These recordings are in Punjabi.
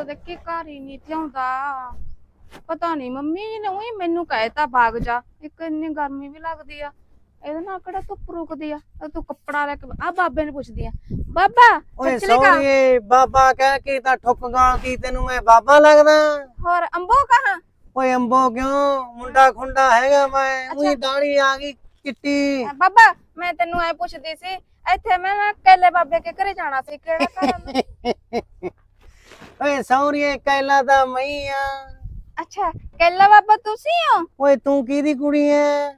ਤਾਂ ਦੇਖੀ ਘਰ ਹੀ ਨਹੀਂ ਥਿਆਉਂਦਾ ਪਤਾ ਨਹੀਂ ਮੰਮੀ ਜੀ ਨੇ ਉਹੀ ਮੈਨੂੰ ਕਹਿਤਾ ਬਾਗ ਜਾ। ਇੱਕ ਇੰਨੀ ਗਰਮੀ ਵੀ ਲੱਗਦੀ ਆ। ਇਹਦੇ ਨਾਲ ਕਿਹੜਾ ਧੁੱਪ ਰੁਕਦੀ ਆ? ਤਾਂ ਤੂੰ ਕੱਪੜਾ ਲੈ ਕੇ ਆ ਬਾਬੇ ਨੂੰ ਪੁੱਛਦੀ ਆ। ਬਾਬਾ ਓਏ। ਸੌਰੀਏ ਬਾਬਾ ਕਹਿ ਕੇ ਤਾਂ ਠੁੱਕ ਗਾਲਤੀ ਤੈਨੂੰ ਮੈਂ ਬਾਬਾ ਲੱਗਦਾ। ਹੋਰ ਅੰਬੋ ਕਹਾਂ? ਓਏ ਅੰਬੋ ਕਿਉਂ? ਮੁੰਡਾ ਖੁੰਡਾ ਹੈਗਾ ਮੈਂ ਉਹੀ ਦਾੜੀ ਆ ਗਈ ਚਿੱਟੀ। ਬਾਬਾ ਮੈਂ ਤੈਨੂੰ ਐ ਪੁੱਛਦੀ ਸੀ ਇੱਥੇ ਮੈਂ ਨਾ ਕੈਲੇ ਬਾਬੇ ਕੇ ਘਰੇ ਜਾਣਾ ਸੀ ਕਿਹੜਾ ਘਰ ਆ? ਓਏ ਸੌਰੀਏ ਕਹਿਲਾ ਤਾਂ ਮਈ ਆ। ਅੱਛਾ ਕੈਲਾ ਬਾਬਾ ਤੁਸੀਂ ਹੋ? ਓਏ ਤੂੰ ਕਿਹਦੀ ਕੁੜੀ ਐ?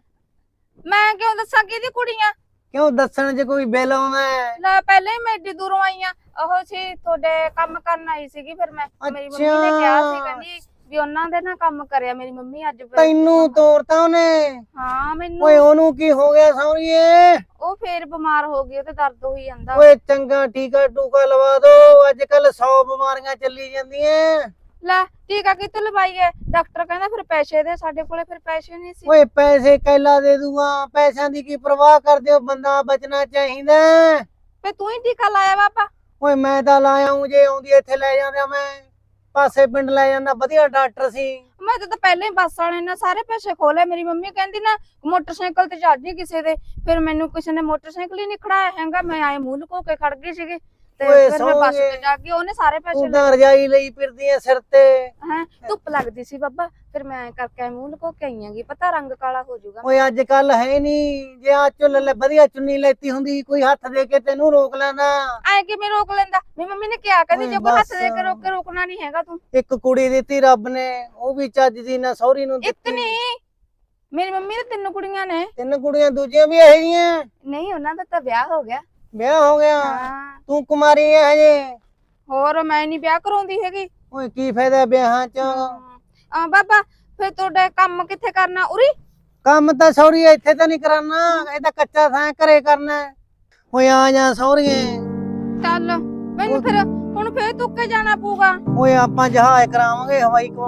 ਮੈਂ ਕਿਉਂ ਦੱਸਾਂ ਕਿਹਦੀ ਕੁੜੀਆਂ ਕਿਉਂ ਦੱਸਣ 'ਚ ਕੋਈ ਬਿੱਲ ਆਉਂਦਾ ਹੈ? ਲੈ ਪਹਿਲੇ ਹੀ ਮੈਂ ਏਡੀ ਦੂਰੋਂ ਆਈ ਆ। ਉਹ ਸੀ ਤੁਹਾਡੇ ਕੰਮ ਕਰਨ ਆਈ ਸੀਗੀ ਫਿਰ ਮੈਂ ਮੇਰੀ ਮੰਮੀ ਨੇ ਕਿਹਾ ਸੀ। ਕਹਿੰਦੀ ਵੀ ਉਹਨਾਂ ਦੇ ਨਾਲ ਕੰਮ ਕਰਿਆ ਮੇਰੀ ਮੰਮੀ ਅੱਜ ਫਿਰ। ਤੈਨੂੰ ਤੋਰਤਾ ਉਹਨੇ? ਹਾਂ ਮੈਨੂੰ ਓਏ ਉਹਨੂੰ ਕੀ ਹੋ ਗਿਆ ਸੌਰੀਏ ਉਹ ਫੇਰ ਬਿਮਾਰ ਹੋ ਗਈ ਤੇ ਦਰਦ ਹੋਈ ਜਾਂਦਾ। ਓਏ ਚੰਗਾ ਟੀਕਾ ਟੂਕਾ ਲਵਾ ਦੋ ਅੱਜ ਕੱਲ 100 ਬਿਮਾਰੀਆਂ ਚੱਲੀ ਜਾਂਦੀਆਂ। ਲੈ ਟੀਕਾ ਕਿੱਥੇ ਲਵਾਈਏ? ਡਾਕਟਰ ਕਹਿੰਦਾ ਫਿਰ ਪੈਸੇ ਦੇ ਸਾਡੇ ਕੋਲੇ ਫਿਰ ਪੈਸੇ ਨਹੀਂ ਸੀ। ਓਏ ਪੈਸੇ ਕੈਲਾ ਦੇ ਦੂਗਾ। ਪੈਸਿਆਂ ਦੀ ਕੀ ਪਰਵਾਹ ਕਰਦੇ ਹੋ? ਬੰਦਾ ਬਚਣਾ ਚਾਹੀਦਾ। ਹੈ। ਫੇ ਤੂੰ ਹੀ ਟੀਕਾ ਲਾਇਆ ਬਾਬਾ। ਓਏ ਮੈਂ ਤਾਂ ਲਾਇਆ ਹੂੰ ਜੇ ਆਉਂਦੀ ਇੱਥੇ ਲੈ ਜਾਂਦੇ ਮੈਂ। ਪਾਸੇ ਪਿੰਡ ਲੈ ਜਾਂਦਾ, ਵਧੀਆ ਡਾਕਟਰ ਸੀ। ਮੈਂ ਤਾਂ ਪਹਿਲੇ ਹੀ ਬੱਸ ਵਾਲੇ ਨੇ ਸਾਰੇ ਪੈਸੇ ਖੋਲੇ ਮੇਰੀ ਮੰਮੀ ਕਹਿੰਦੀ ਨਾ, ਮੋਟਰਸਾਈਕਲ ਤੇ ਚੜ੍ਹ ਜੀ ਕਿਸੇ ਦੇ। ਫਿਰ ਮੈਨੂੰ ਕਿਸੇ ਨੇ ਮੋਟਰਸਾਈਕਲ ਹੀ ਨਹੀਂ ਖੜਾਇਆ ਹੈਗਾ। ਮੈਂ ਆਏ ਮੂੰਹ ਲੁਕੋ ਕੇ ਖੜ ਗਈ ਸੀਗੀ। ਤੇ ਓਏ ਫਿਰ ਮੈਂ ਬੱਸ ਸੌਂਗੇ। ਤੇ ਜਾ ਕੇ ਉਹਨੇ ਸਾਰੇ ਪੈਸੇ ਤੂੰ ਤਾਂ ਰਜਾਈ ਲਈ ਫਿਰਦੀ ਐ ਸਿਰ ਤੇ। ਹੈ ਧੁੱਪ ਲੱਗਦੀ ਸੀ ਬਾਬਾ ਫਿਰ ਮੈਂ ਐਂ ਕਰਕੇ ਆਏਂ ਮੂੰਹ ਲੁਕੋ ਕੇ ਆਈਆਂਗੀ ਪਤਾ ਰੰਗ ਕਾਲਾ ਹੋ ਜਾਊਗਾ। ਓਏ ਅੱਜ ਕੱਲ ਹੈ ਨਹੀਂ ਜੇ ਆ ਚੁੱਲ ਲੈ ਵਧੀਆ ਚੁੰਨੀ ਲੈਤੀ ਹੁੰਦੀ ਕੋਈ ਹੱਥ ਦੇ ਕੇ ਤੈਨੂੰ ਰੋਕ ਲੈਂਦਾ। ਐ ਕਿਵੇਂ ਰੋਕ ਲੈਂਦਾ? ਮੇਰੀ ਮੰਮੀ ਨੇ ਕਿਹਾ ਕਹਿੰਦੀ ਓਏ ਜੇ ਕੋਈ ਹੱਥ ਬਸ। ਦੇ ਕੇ ਰੋਕ ਕੇ ਰੋਕਣਾ ਨਹੀਂ ਹੈਗਾ ਤੂੰ। ਇੱਕ ਕੁੜੀ ਦਿੱਤੀ ਰੱਬ ਨੇ ਉਹ ਵੀ ਚੱਜ ਦੀ ਨਾ ਸਹੁਰੀ ਨੂੰ ਇੱਕ ਦਿੱਤੀ। ਨਹੀਂ ਮੇਰੀ ਮੰਮੀ ਦੇ ਤਿੰਨ ਕੁੜੀਆਂ ਨੇ। ਤਿੰਨ ਕੁੜੀਆਂ ਦੂਜੀਆਂ ਵੀ ਇਹੋ ਨਹੀਂ ਉਹਨਾਂ ਦਾ ਤਾਂ ਵਿਆਹ ਹੋ ਗਿਆ। ਵਿਆਹ ਹੋ ਗਿਆ। ਹਾਂ। ਤੂੰ ਕੁਮਾਰੀ ਐ ਹਜੇ। ਹੋਰ ਮੈਂ ਨਹੀਂ ਵਿਆਹ ਕਰਾਉਂਦੀ ਹੈਗੀ। ਓਏ ਕੀ ਫਾਇਦਾ ਵਿਆਹਾਂ ਚ? ਆ ਬਾਬਾ ਫਿਰ ਤੁਹਾਡੇ ਕੰਮ ਕਿੱਥੇ ਕਰਨਾ? ਉਰੀ? ਕੰਮ ਤਾਂ ਸੌਰੀ ਇੱਥੇ ਤਾਂ ਨਹੀਂ ਕਰਾਨਾ। ਇਹ ਤਾਂ ਕੱਚਾ ਥਾਂ ਘਰੇ ਕਰਨਾ। ਹੈ। ਓਏ ਆ ਜਾ ਸੌਰੀਏ। ਚੱਲ ਮੈਨੂੰ ਫਿਰ ਹੁਣ ਫੇਰ ਤੁੱਕੇ ਜਾਣਾ ਪਊਗਾ। ਓਏ ਆਪਾਂ ਜਹਾਜ਼ ਕਰਾਵਾਂਗੇ ਹਵਾਈ ਕੋ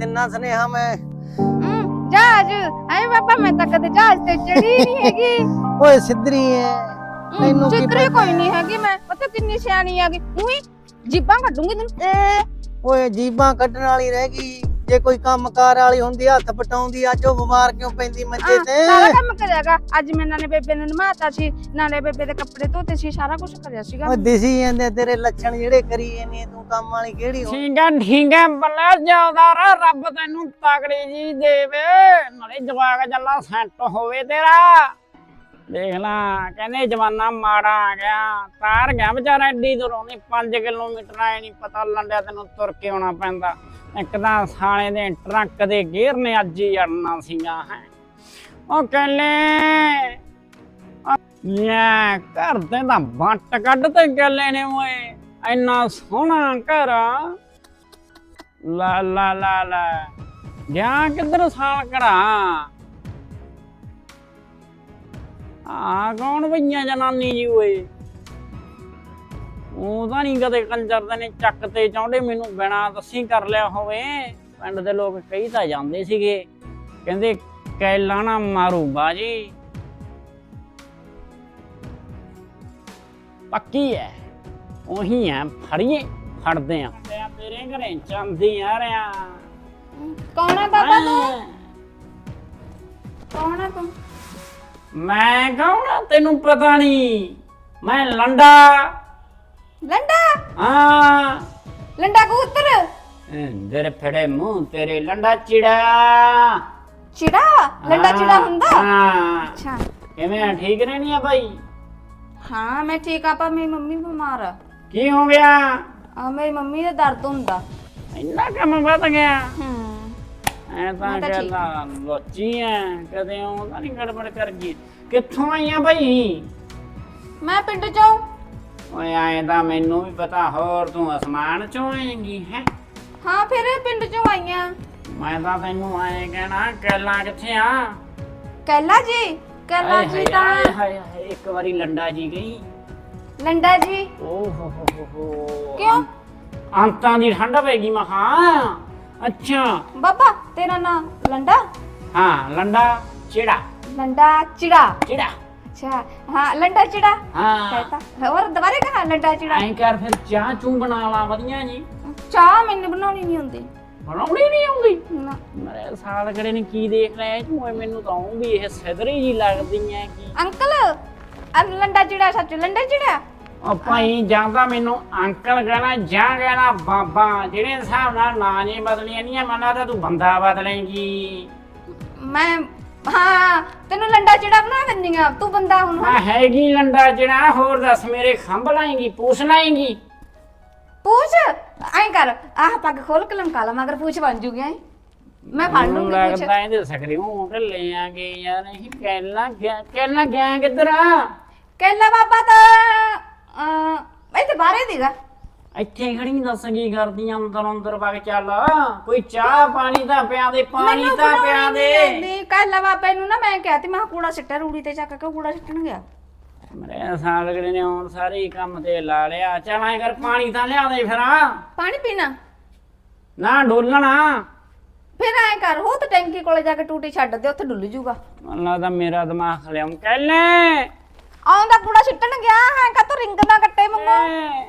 ਤਿੰਨਾ ਸੁਨੇਹਾ ਮੈਂ। ਹਮ, ਜਹਾਜ਼? ਐ ਬਾਬਾ ਮੈਂ ਤਾਂ ਕਦੇ ਜਹਾਜ਼ ਤੇ ਚੜੀ ਨਹੀਂ ਹੈਗੀ। ਓਏ ਸਿੱਧਰੀ ਐ। ਮੈਨੂੰ ਕੀ ਚਿੱਤਰੇ ਕੋਈ ਨਹੀਂ ਹੈਗੀ ਮੈਂ ਪਤਾ ਕਿੰਨੀ ਸਿਆਣੀ ਹੈਗੀ। ਉਹੀ ਜੀਬਾਂ ਕੱਢੂੰਗੀ ਤੈਨੂੰ। ਏ ਓਏ ਜੀਬਾਂ ਕੱਢਣ ਵਾਲੀ ਰਹਿ ਗਈ। ਜੇ ਕੋਈ ਕੰਮਕਾਰ ਵਾਲੀ ਹੁੰਦੀ ਹੱਥ ਪਟਾਉਂਦੀ ਅੱਜ ਉਹ ਬਿਮਾਰ ਕਿਉਂ ਪੈਂਦੀ ਮੰਜੇ ਤੇ? ਸਾਰਾ ਕੰਮ ਕਰਿਆਗਾ ਅੱਜ ਮੈਂ ਨਾਲੇ ਬੇਬੇ ਨੂੰ ਨਮਾਤਾ ਸੀ ਨਾਲੇ ਬੇਬੇ ਦੇ ਕੱਪੜੇ ਧੋਤੇ ਸੀ ਸਾਰਾ ਕੁਝ ਕਰਿਆ ਸੀਗਾ। ਓਏ ਦਿਸੀ ਜਾਂਦੇ ਤੇਰੇ ਲੱਛਣ ਜਿਹੜੇ ਕਰੀ ਜਾਂਦੀ ਤੂੰ ਕੰਮ ਵਾਲੀ ਕਿਹੜੀ ਹੋ? ਠੀਕ ਹੈ ਠੀਕ ਹੈ ਬੱਲੇ ਜਿਉਂਦਾਰ ਰੱਬ ਤੈਨੂੰ ਤਕੜੀ ਜੀ ਦੇਵੇ। ਨਾਲੇ ਜਵਾਕ ਜੱਲਾ ਸੈੱਟ ਹੋਵੇ ਤੇਰਾ। ਦੇਖ ਲਾ, ਕਹਿੰਦੇ ਜਵਾਨਾ ਮਾੜਾ ਆ ਗਿਆ, ਤਾਰ ਗਿਆ ਵਿਚਾਰਾ ਐਡੀ ਦੂਰੋਂ ਨਹੀਂ 5 ਕਿਲੋਮੀਟਰ ਆਏ ਨਹੀਂ ਪਤਾ ਲੰਡਿਆ ਤੈਨੂੰ ਤੁਰ ਕੇ ਆਉਣਾ ਪੈਂਦਾ। ਇੱਕ ਤਾਂ ਸਾਲੇ ਦੇ ਟਰੱਕ ਦੇ ਗੇਅਰ ਨੇ ਅੱਜ ਹੀ ਅੜਨਾ ਸੀਗਾ, ਹੈ। ਉਹ ਕਹਿੰਦੇ ਯਾ ਘਰ ਦੇ ਤਾਂ ਵੱਟ ਕੱਢ ਤੇ ਗੱਲੇ ਨੇ ਓਏ, ਇੰਨਾ ਸੋਹਣਾ ਘਰ ਆ। ਲਾ ਲਾ ਲਾ ਲਾ, ਗਿਆ ਕਿੱਧਰ ਸਾਲ ਕੜਾ ਆ ਕੌਣ ਬਈਆਂ ਜਨਾਨੀ ਜੀ ਓਏ? ਉਹ ਤਾਂ ਨਹੀਂ ਕਦੇ ਕੰਜਰ ਦੇ ਨੇ ਚੱਕ ਤੇ ਚਾਹੁੰਦੇ ਮੈਨੂੰ ਬਿਨਾ ਦੱਸੀ ਕਰ ਲਿਆ ਹੋਵੇ। ਪਿੰਡ ਦੇ ਲੋਕ ਕਈ ਤਾਂ ਜਾਂਦੇ ਸੀਗੇ ਕਹਿੰਦੇ ਕੈਲਾ ਨਾ ਮਾਰੂ ਬਾਜੀ। ਪੱਕੀ ਹੈ ਉਹੀ ਹੈ ਫੜੀਏ ਫੜਦੇ ਆ। ਤੇਰੇ ਘਰੇ ਚੰਦੀ ਆ ਰਿਆ। ਕੌਣ ਹੈ ਬਾਬਾ ਤੂੰ? ਕੌਣ ਹੈ ਤੂੰ? ਮੈਂ ਆ ਤੈਨੂੰ ਪਤਾ ਨਹੀਂ ਮੈਂ ਲੰਡਾ। ਲੰਡਾ? ਹਾਂ। ਲੰਡਾ ਕਬੂਤਰ? ਤੇਰੇ ਫੜੇ ਮੂੰਹ ਤੇਰੇ ਲੰਡਾ ਚਿੜਾ। ਚਿੜਾ? ਲੰਡਾ ਚਿੜਾ ਹੁੰਦਾ? ਹਾਂ। ਅੱਛਾ। ਕਿਵੇਂ ਆ ਠੀਕ ਰਹਿਣੀ ਆ ਭਾਈ ਹਾਂ ਮੈਂ ਠੀਕ ਆ ਪਰ ਮੇਰੀ ਮੰਮੀ ਬਿਮਾਰ ਆ। ਕੀ ਹੋ ਗਿਆ? ਆ ਮੇਰੀ ਮੰਮੀ ਦਾ ਦਰਦ ਹੁੰਦਾ। ਇੰਨਾ ਕੰਮ ਵੱਧ ਗਿਆ। ਹੂੰ। ਐ ਤਾਂ ਤਾਂ ਠੀਕ। ਐ ਕਦੇ ਉਹ ਤਾਂ ਨਹੀਂ ਗੜਬੜ ਕਰ ਗਈ ਕਿੱਥੋਂ ਆਈਆਂ ਭਾਈ ਮੈਂ ਪਿੰਡ ਚੋਂ। ਓਏ ਐ ਤਾਂ ਮੈਨੂੰ ਵੀ ਪਤਾ ਹੋਰ ਤੂੰ ਅਸਮਾਨ ਚੋਂ ਆਏਂਗੀ ਹੈ? ਹਾਂ ਫਿਰ ਪਿੰਡ ਚੋਂ ਆਈਆਂ। ਮੈਂ ਤਾਂ ਤੈਨੂੰ ਐ ਕਹਿਣਾ ਕੈਲਾ ਕਿੱਥੇ ਆ? ਕੈਲਾ ਜੀ ਕੈਲਾ ਹਾਏ ਜੀ ਹਾਏ ਤਾਂ ਹਾਏ ਹਾਏ ਇੱਕ ਵਾਰੀ ਲੰਡਾ ਜੀ ਗਈ। ਲੰਡਾ ਜੀ। ਓ ਹੋ ਹੋ ਹੋ ਹੋ ਕਿਉਂ? ਅੰਤਾਂ ਦੀ ਠੰਡ ਪੈਗੀ ਮਖਾ। ਅੱਛਾ ਬਾਬਾ ਤੇਰਾ ਨਾਮ ਲੰਡਾ ਹਾਂ ਲੰਡਾ ਚਿੜਾ ਲੰਡਾ ਚਿੜਾ ਚਿੜਾ ਅੱਛਾ ਹਾਂ ਲੰਡਾ ਚਿੜਾ ਹਾਂ कहता और दोबारा कहा लंडा चिड़ा ਐਂ ਕਰ ਫਿਰ ਚਾਹ ਚੂ ਬਣਾ ਲਾ ਵਧੀਆ ਜੀ ਚਾਹ ਮੈਨੂੰ ਬਣਾਉਣੀ ਨਹੀਂ ਆਉਂਦੀ ਬਣਾਉਣੀ ਨਹੀਂ ਆਉਂਦੀ ਨਾ ਮੇਰੇ ਸਾਲ ਕਰੇ ਨੇ ਕੀ ਦੇਖ ਲਿਆ ਤੂੰ ਮੈਨੂੰ ਤਾਂ ਉਹ ਵੀ ਇਹ ਸਿਧਰੀ ਜੀ ਲੱਗਦੀ ਐ ਕੀ ਅੰਕਲ ਆ ਲੰਡਾ ਚਿੜਾ ਸੱਚ ਲੰਡਾ ਚਿੜਾ ਉਹ ਭਾਈ ਜਾਂਦਾ ਮੈਨੂੰ ਅੰਕਲ ਕਹਿਣਾ ਜਾਂ ਕਹਿਣਾ ਬਾਬਾ ਜਿਹੜੇ ਹਿਸਾਬ ਨਾਲ ਨਾਂ ਨਹੀਂ ਬਦਲੀਆਂ ਨਹੀਂ ਮਨਾ ਤਾਂ ਤੂੰ ਬੰਦਾ ਬਦਲੇਂਗੀ ਮੈਂ ਹਾਂ ਤੈਨੂੰ ਲੰਡਾ ਚਿੜਾ ਬਣਾ ਦਿੰਨੀ ਆ ਤੂੰ ਬੰਦਾ ਹੁਣ। ਮੈਂ ਹੈਗੀ ਲੰਡਾ ਜਿਹੜਾ ਹੋਰ ਦੱਸ ਮੇਰੇ ਖੰਭ ਲਾਏਂਗੀ ਪੂਛ ਲਾਏਂਗੀ? ਪੂਛ? ਐਂ ਕਰ ਆਹ ਪੱਗ ਖੋਲ ਕਲਮ ਕਾਲਾ ਮਗਰ ਪੂਛ ਬਣ ਜੂਗੀ ਐਂ। ਮੈਂ ਫੜ ਲੂੰਗੀ ਪੂਛ। ਲੱਗਦਾ ਇਹਦੇ ਸਕਰੀ ਉਹ ਢੱਲੇ ਆਗੇ ਯਾਰ ਨਹੀਂ ਕਹਿਣਾ ਗਿਆ ਕਹਿਣਾ ਗਿਆ ਕਿੱਧਰ ਆ? ਕਹਿੰਦਾ ਬਾਬਾ ਤਾਂ। ਅਹ, ਇੱਥੇ ਬਾਹਰੇ ਦੀਗਾ ਇੱਥੇ ਖੜੀ ਦੱਸ ਕੀ ਕਰਦੀ ਆਂ ਅੰਦਰ ਅੰਦਰ ਵਗ ਚੱਲ। ਕੋਈ ਚਾਹ ਪਾਣੀ ਤਾਂ ਪਿਆ ਦੇ ਪਾਣੀ ਤਾਂ ਪਿਆ ਦੇ। ਨਹੀਂ ਕਹਿੰਦਾ ਬਾਬਾ ਨੂੰ ਨਾ ਮੈਂ ਕਿਹਾ ਤੀ ਮੈਂ ਕਿਹਾ ਕੂੜਾ ਸਿੱਟਿਆ ਰੂੜੀ ਤੇ ਚੱਕ ਕੇ ਕੂੜਾ ਸਿੱਟਣ ਗਿਆ। ਮੇਰੇ ਸਾਲ ਅਗਲੇ ਨੇ ਹੁਣ ਸਾਰੇ ਹੀ ਕੰਮ ਤੇ ਲਾ ਲਿਆ। ਚੱਲ ਐਂ ਕਰ ਪਾਣੀ ਤਾਂ ਲਿਆ ਦੇ ਫਿਰ ਪਾਣੀ ਪੀਣਾ? ਨਾ ਡੋਲਣਾ। ਫਿਰ ਐਂ ਕਰ ਹੋ ਤੇ ਟੈਂਕੀ ਕੋਲੇ ਜਾ ਕੇ ਟੂਟੀ ਛੱਡ ਦੇ ਉੱਥੇ ਡੁੱਲ ਜੂਗਾ। ਮੈਨੂੰ ਲੱਗਦਾ ਮੇਰਾ ਦਿਮਾਗ ਖਲਿਆਉਂ ਕਹਿਲੇ ਆਉਂਦਾ ਕੂੜਾ ਸਿੱਟਣ ਗਿਆ ਹਾਂ ਕਾ ਤੂੰ ਰਿੰਗ ਨਾ ਕੱਟੇ ਮੰਗੋ।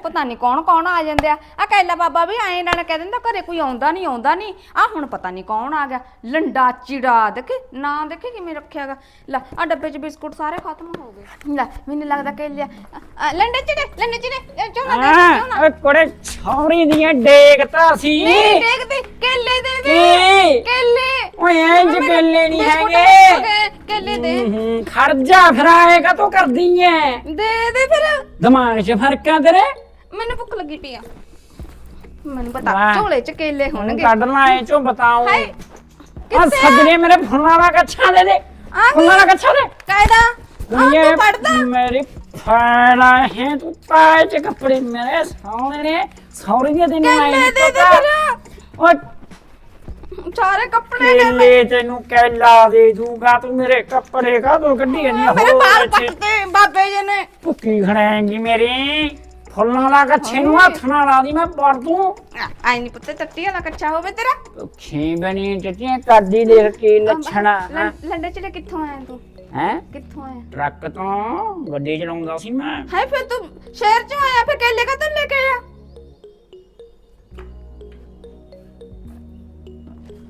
ਪਤਾ ਨਹੀਂ ਕੌਣ ਕੌਣ ਆ ਜਾਂਦੇ ਆ। ਆ ਕੈਲਾ ਬਾਬਾ ਵੀ ਐਂ ਨਾਲ ਕਹਿ ਦਿੰਦਾ ਘਰੇ ਕੋਈ ਆਉਂਦਾ ਨਹੀਂ ਆਉਂਦਾ ਨਹੀਂ ਆ ਹੁਣ ਪਤਾ ਨਹੀਂ ਕੌਣ ਆ ਗਿਆ। ਲੰਡਾ ਚਿੜਾ ਦੇਖੇ ਨਾ ਦੇਖੇ ਕਿਵੇਂ ਰੱਖਿਆਗਾ ਲੈ ਆ ਡੱਬੇ 'ਚ ਬਿਸਕੁਟ ਸਾਰੇ ਖਤਮ ਹੋ ਗਏ। ਲੈ ਮੈਨੂੰ ਲੱਗਦਾ ਕਿ ਲਿਆ ਅ, ਅ, ਲੰਡੇ ਚਿੜੇ ਲੰਡੇ ਚਿੜੇ ਚੋਣਾ ਦੇ ਚੋਣਾ। ਓਏ ਕੋੜੇ ਛੌਰੀ ਦੀਆਂ ਡੇਕ ਤਾਂ ਸੀ। ਨਹੀਂ ਦੇਖਦੇ ਕੇਲੇ ਦੇ ਦੇ। ਕੇਲੇ। ਓਏ ਇੰਜ ਕੇਲੇ ਨਹੀਂ ਹੈਗੇ। ਕੇਲੇ ਦੇ। ਹੂੰ ਖੜ ਜਾ ਫਿਰ ਆਏਗਾ ਤੂੰ ਕਰਦੀ ਐ। ਦੇ ਦੇ ਫਿਰ। ਦਿਮਾਗ 'ਚ ਫ਼ਰਕ ਆ ਤੇਰੇ? ਮੈਨੂੰ ਭੁੱਖ ਲੱਗੀ ਪਈ ਆ। ਮੈਨੂੰ ਪਤਾ ਵਾਹ। ਝੋਲੇ 'ਚ ਕੇਲੇ ਹੁਣ ਹੋਣਗੇ। ਕੱਢਣਾ ਐ ਚੋਂ ਬਤਾਉ ਹਾਏ ਆ? ਸੱਜਣੇ ਮੇਰੇ ਫੁੱਲਾਂ ਦਾ ਕੱਛਾ ਦੇ ਦੇ। ਆ ਫੁੱਲਾਂ ਦਾ ਕੱਛਾ ਦੇ। ਕਾਇਦਾ? ਆ ਤੂੰ ਪੜਦਾ ਮੇਰੀ ਫੈਲਾ ਹੈ ਤੂੰ ਪਾਏ ਚ ਕੱਪੜੇ ਮੇਰੇ ਸੌਣੇ ਨੇ। ਸੌਰੀ ਦੀਆਂ ਤੈਨੂੰ ਆਈ ਕੇਲੇ ਦੇ ਦੇ। ਫਿਰ। ਓ ਸਾਰੇ ਕੱਪੜੇ ਦੇ ਕੇਲੇ ਤੈਨੂੰ ਕੈਲਾ ਦੇ ਦੂੰਗਾ ਤੂੰ ਮੇਰੇ ਕੱਪੜੇ ਕਾ ਤੂੰ ਕੱਢੀ ਨਹੀਂ ਮੇਰੇ ਬਾਲ ਪੱਟਦੇ ਬਾਬੇ ਜੀ ਨੇ। ਭੁੱਕੀ ਖੜਾਏਂਗੀ ਮੇਰੀ। ਫੁੱਲਾਂ ਦਾ ਕੱਛੇ ਨੂੰ ਹੱਥ ਨਾਲ ਲਾ ਦੀ ਮੈਂ ਪੜ ਦੂੰ। ਆਈ ਨਹੀਂ ਪੁੱਤੇ ਟੱਟੀ ਵਾਲਾ ਕੱਚਾ ਹੋਵੇ ਤੇਰਾ। ਭੁੱਖੀ ਬਣੀ ਟੱਟੀਆਂ ਕਾਦੀ ਦੇਖ ਕੇ ਲੱਛਣਾ ਲੰ- ਲੰਡੇ ਚਿੜੇ ਕਿੱਥੋਂ ਆਇਆ ਤੂੰ? ਹੈ? ਕਿੱਥੋਂ ਆਇਆ? ਟਰੱਕ ਤੋਂ ਗੱਡੀ ਚਲਾਉਂਦਾ ਸੀ ਮੈਂ। ਹਾਏ ਫਿਰ ਤੂੰ ਸ਼ਹਿਰ ਚੋਂ ਆਇਆ ਫਿਰ ਕੇਲੇ ਕਾ ਲੈ ਕੇ ਆਇਆ?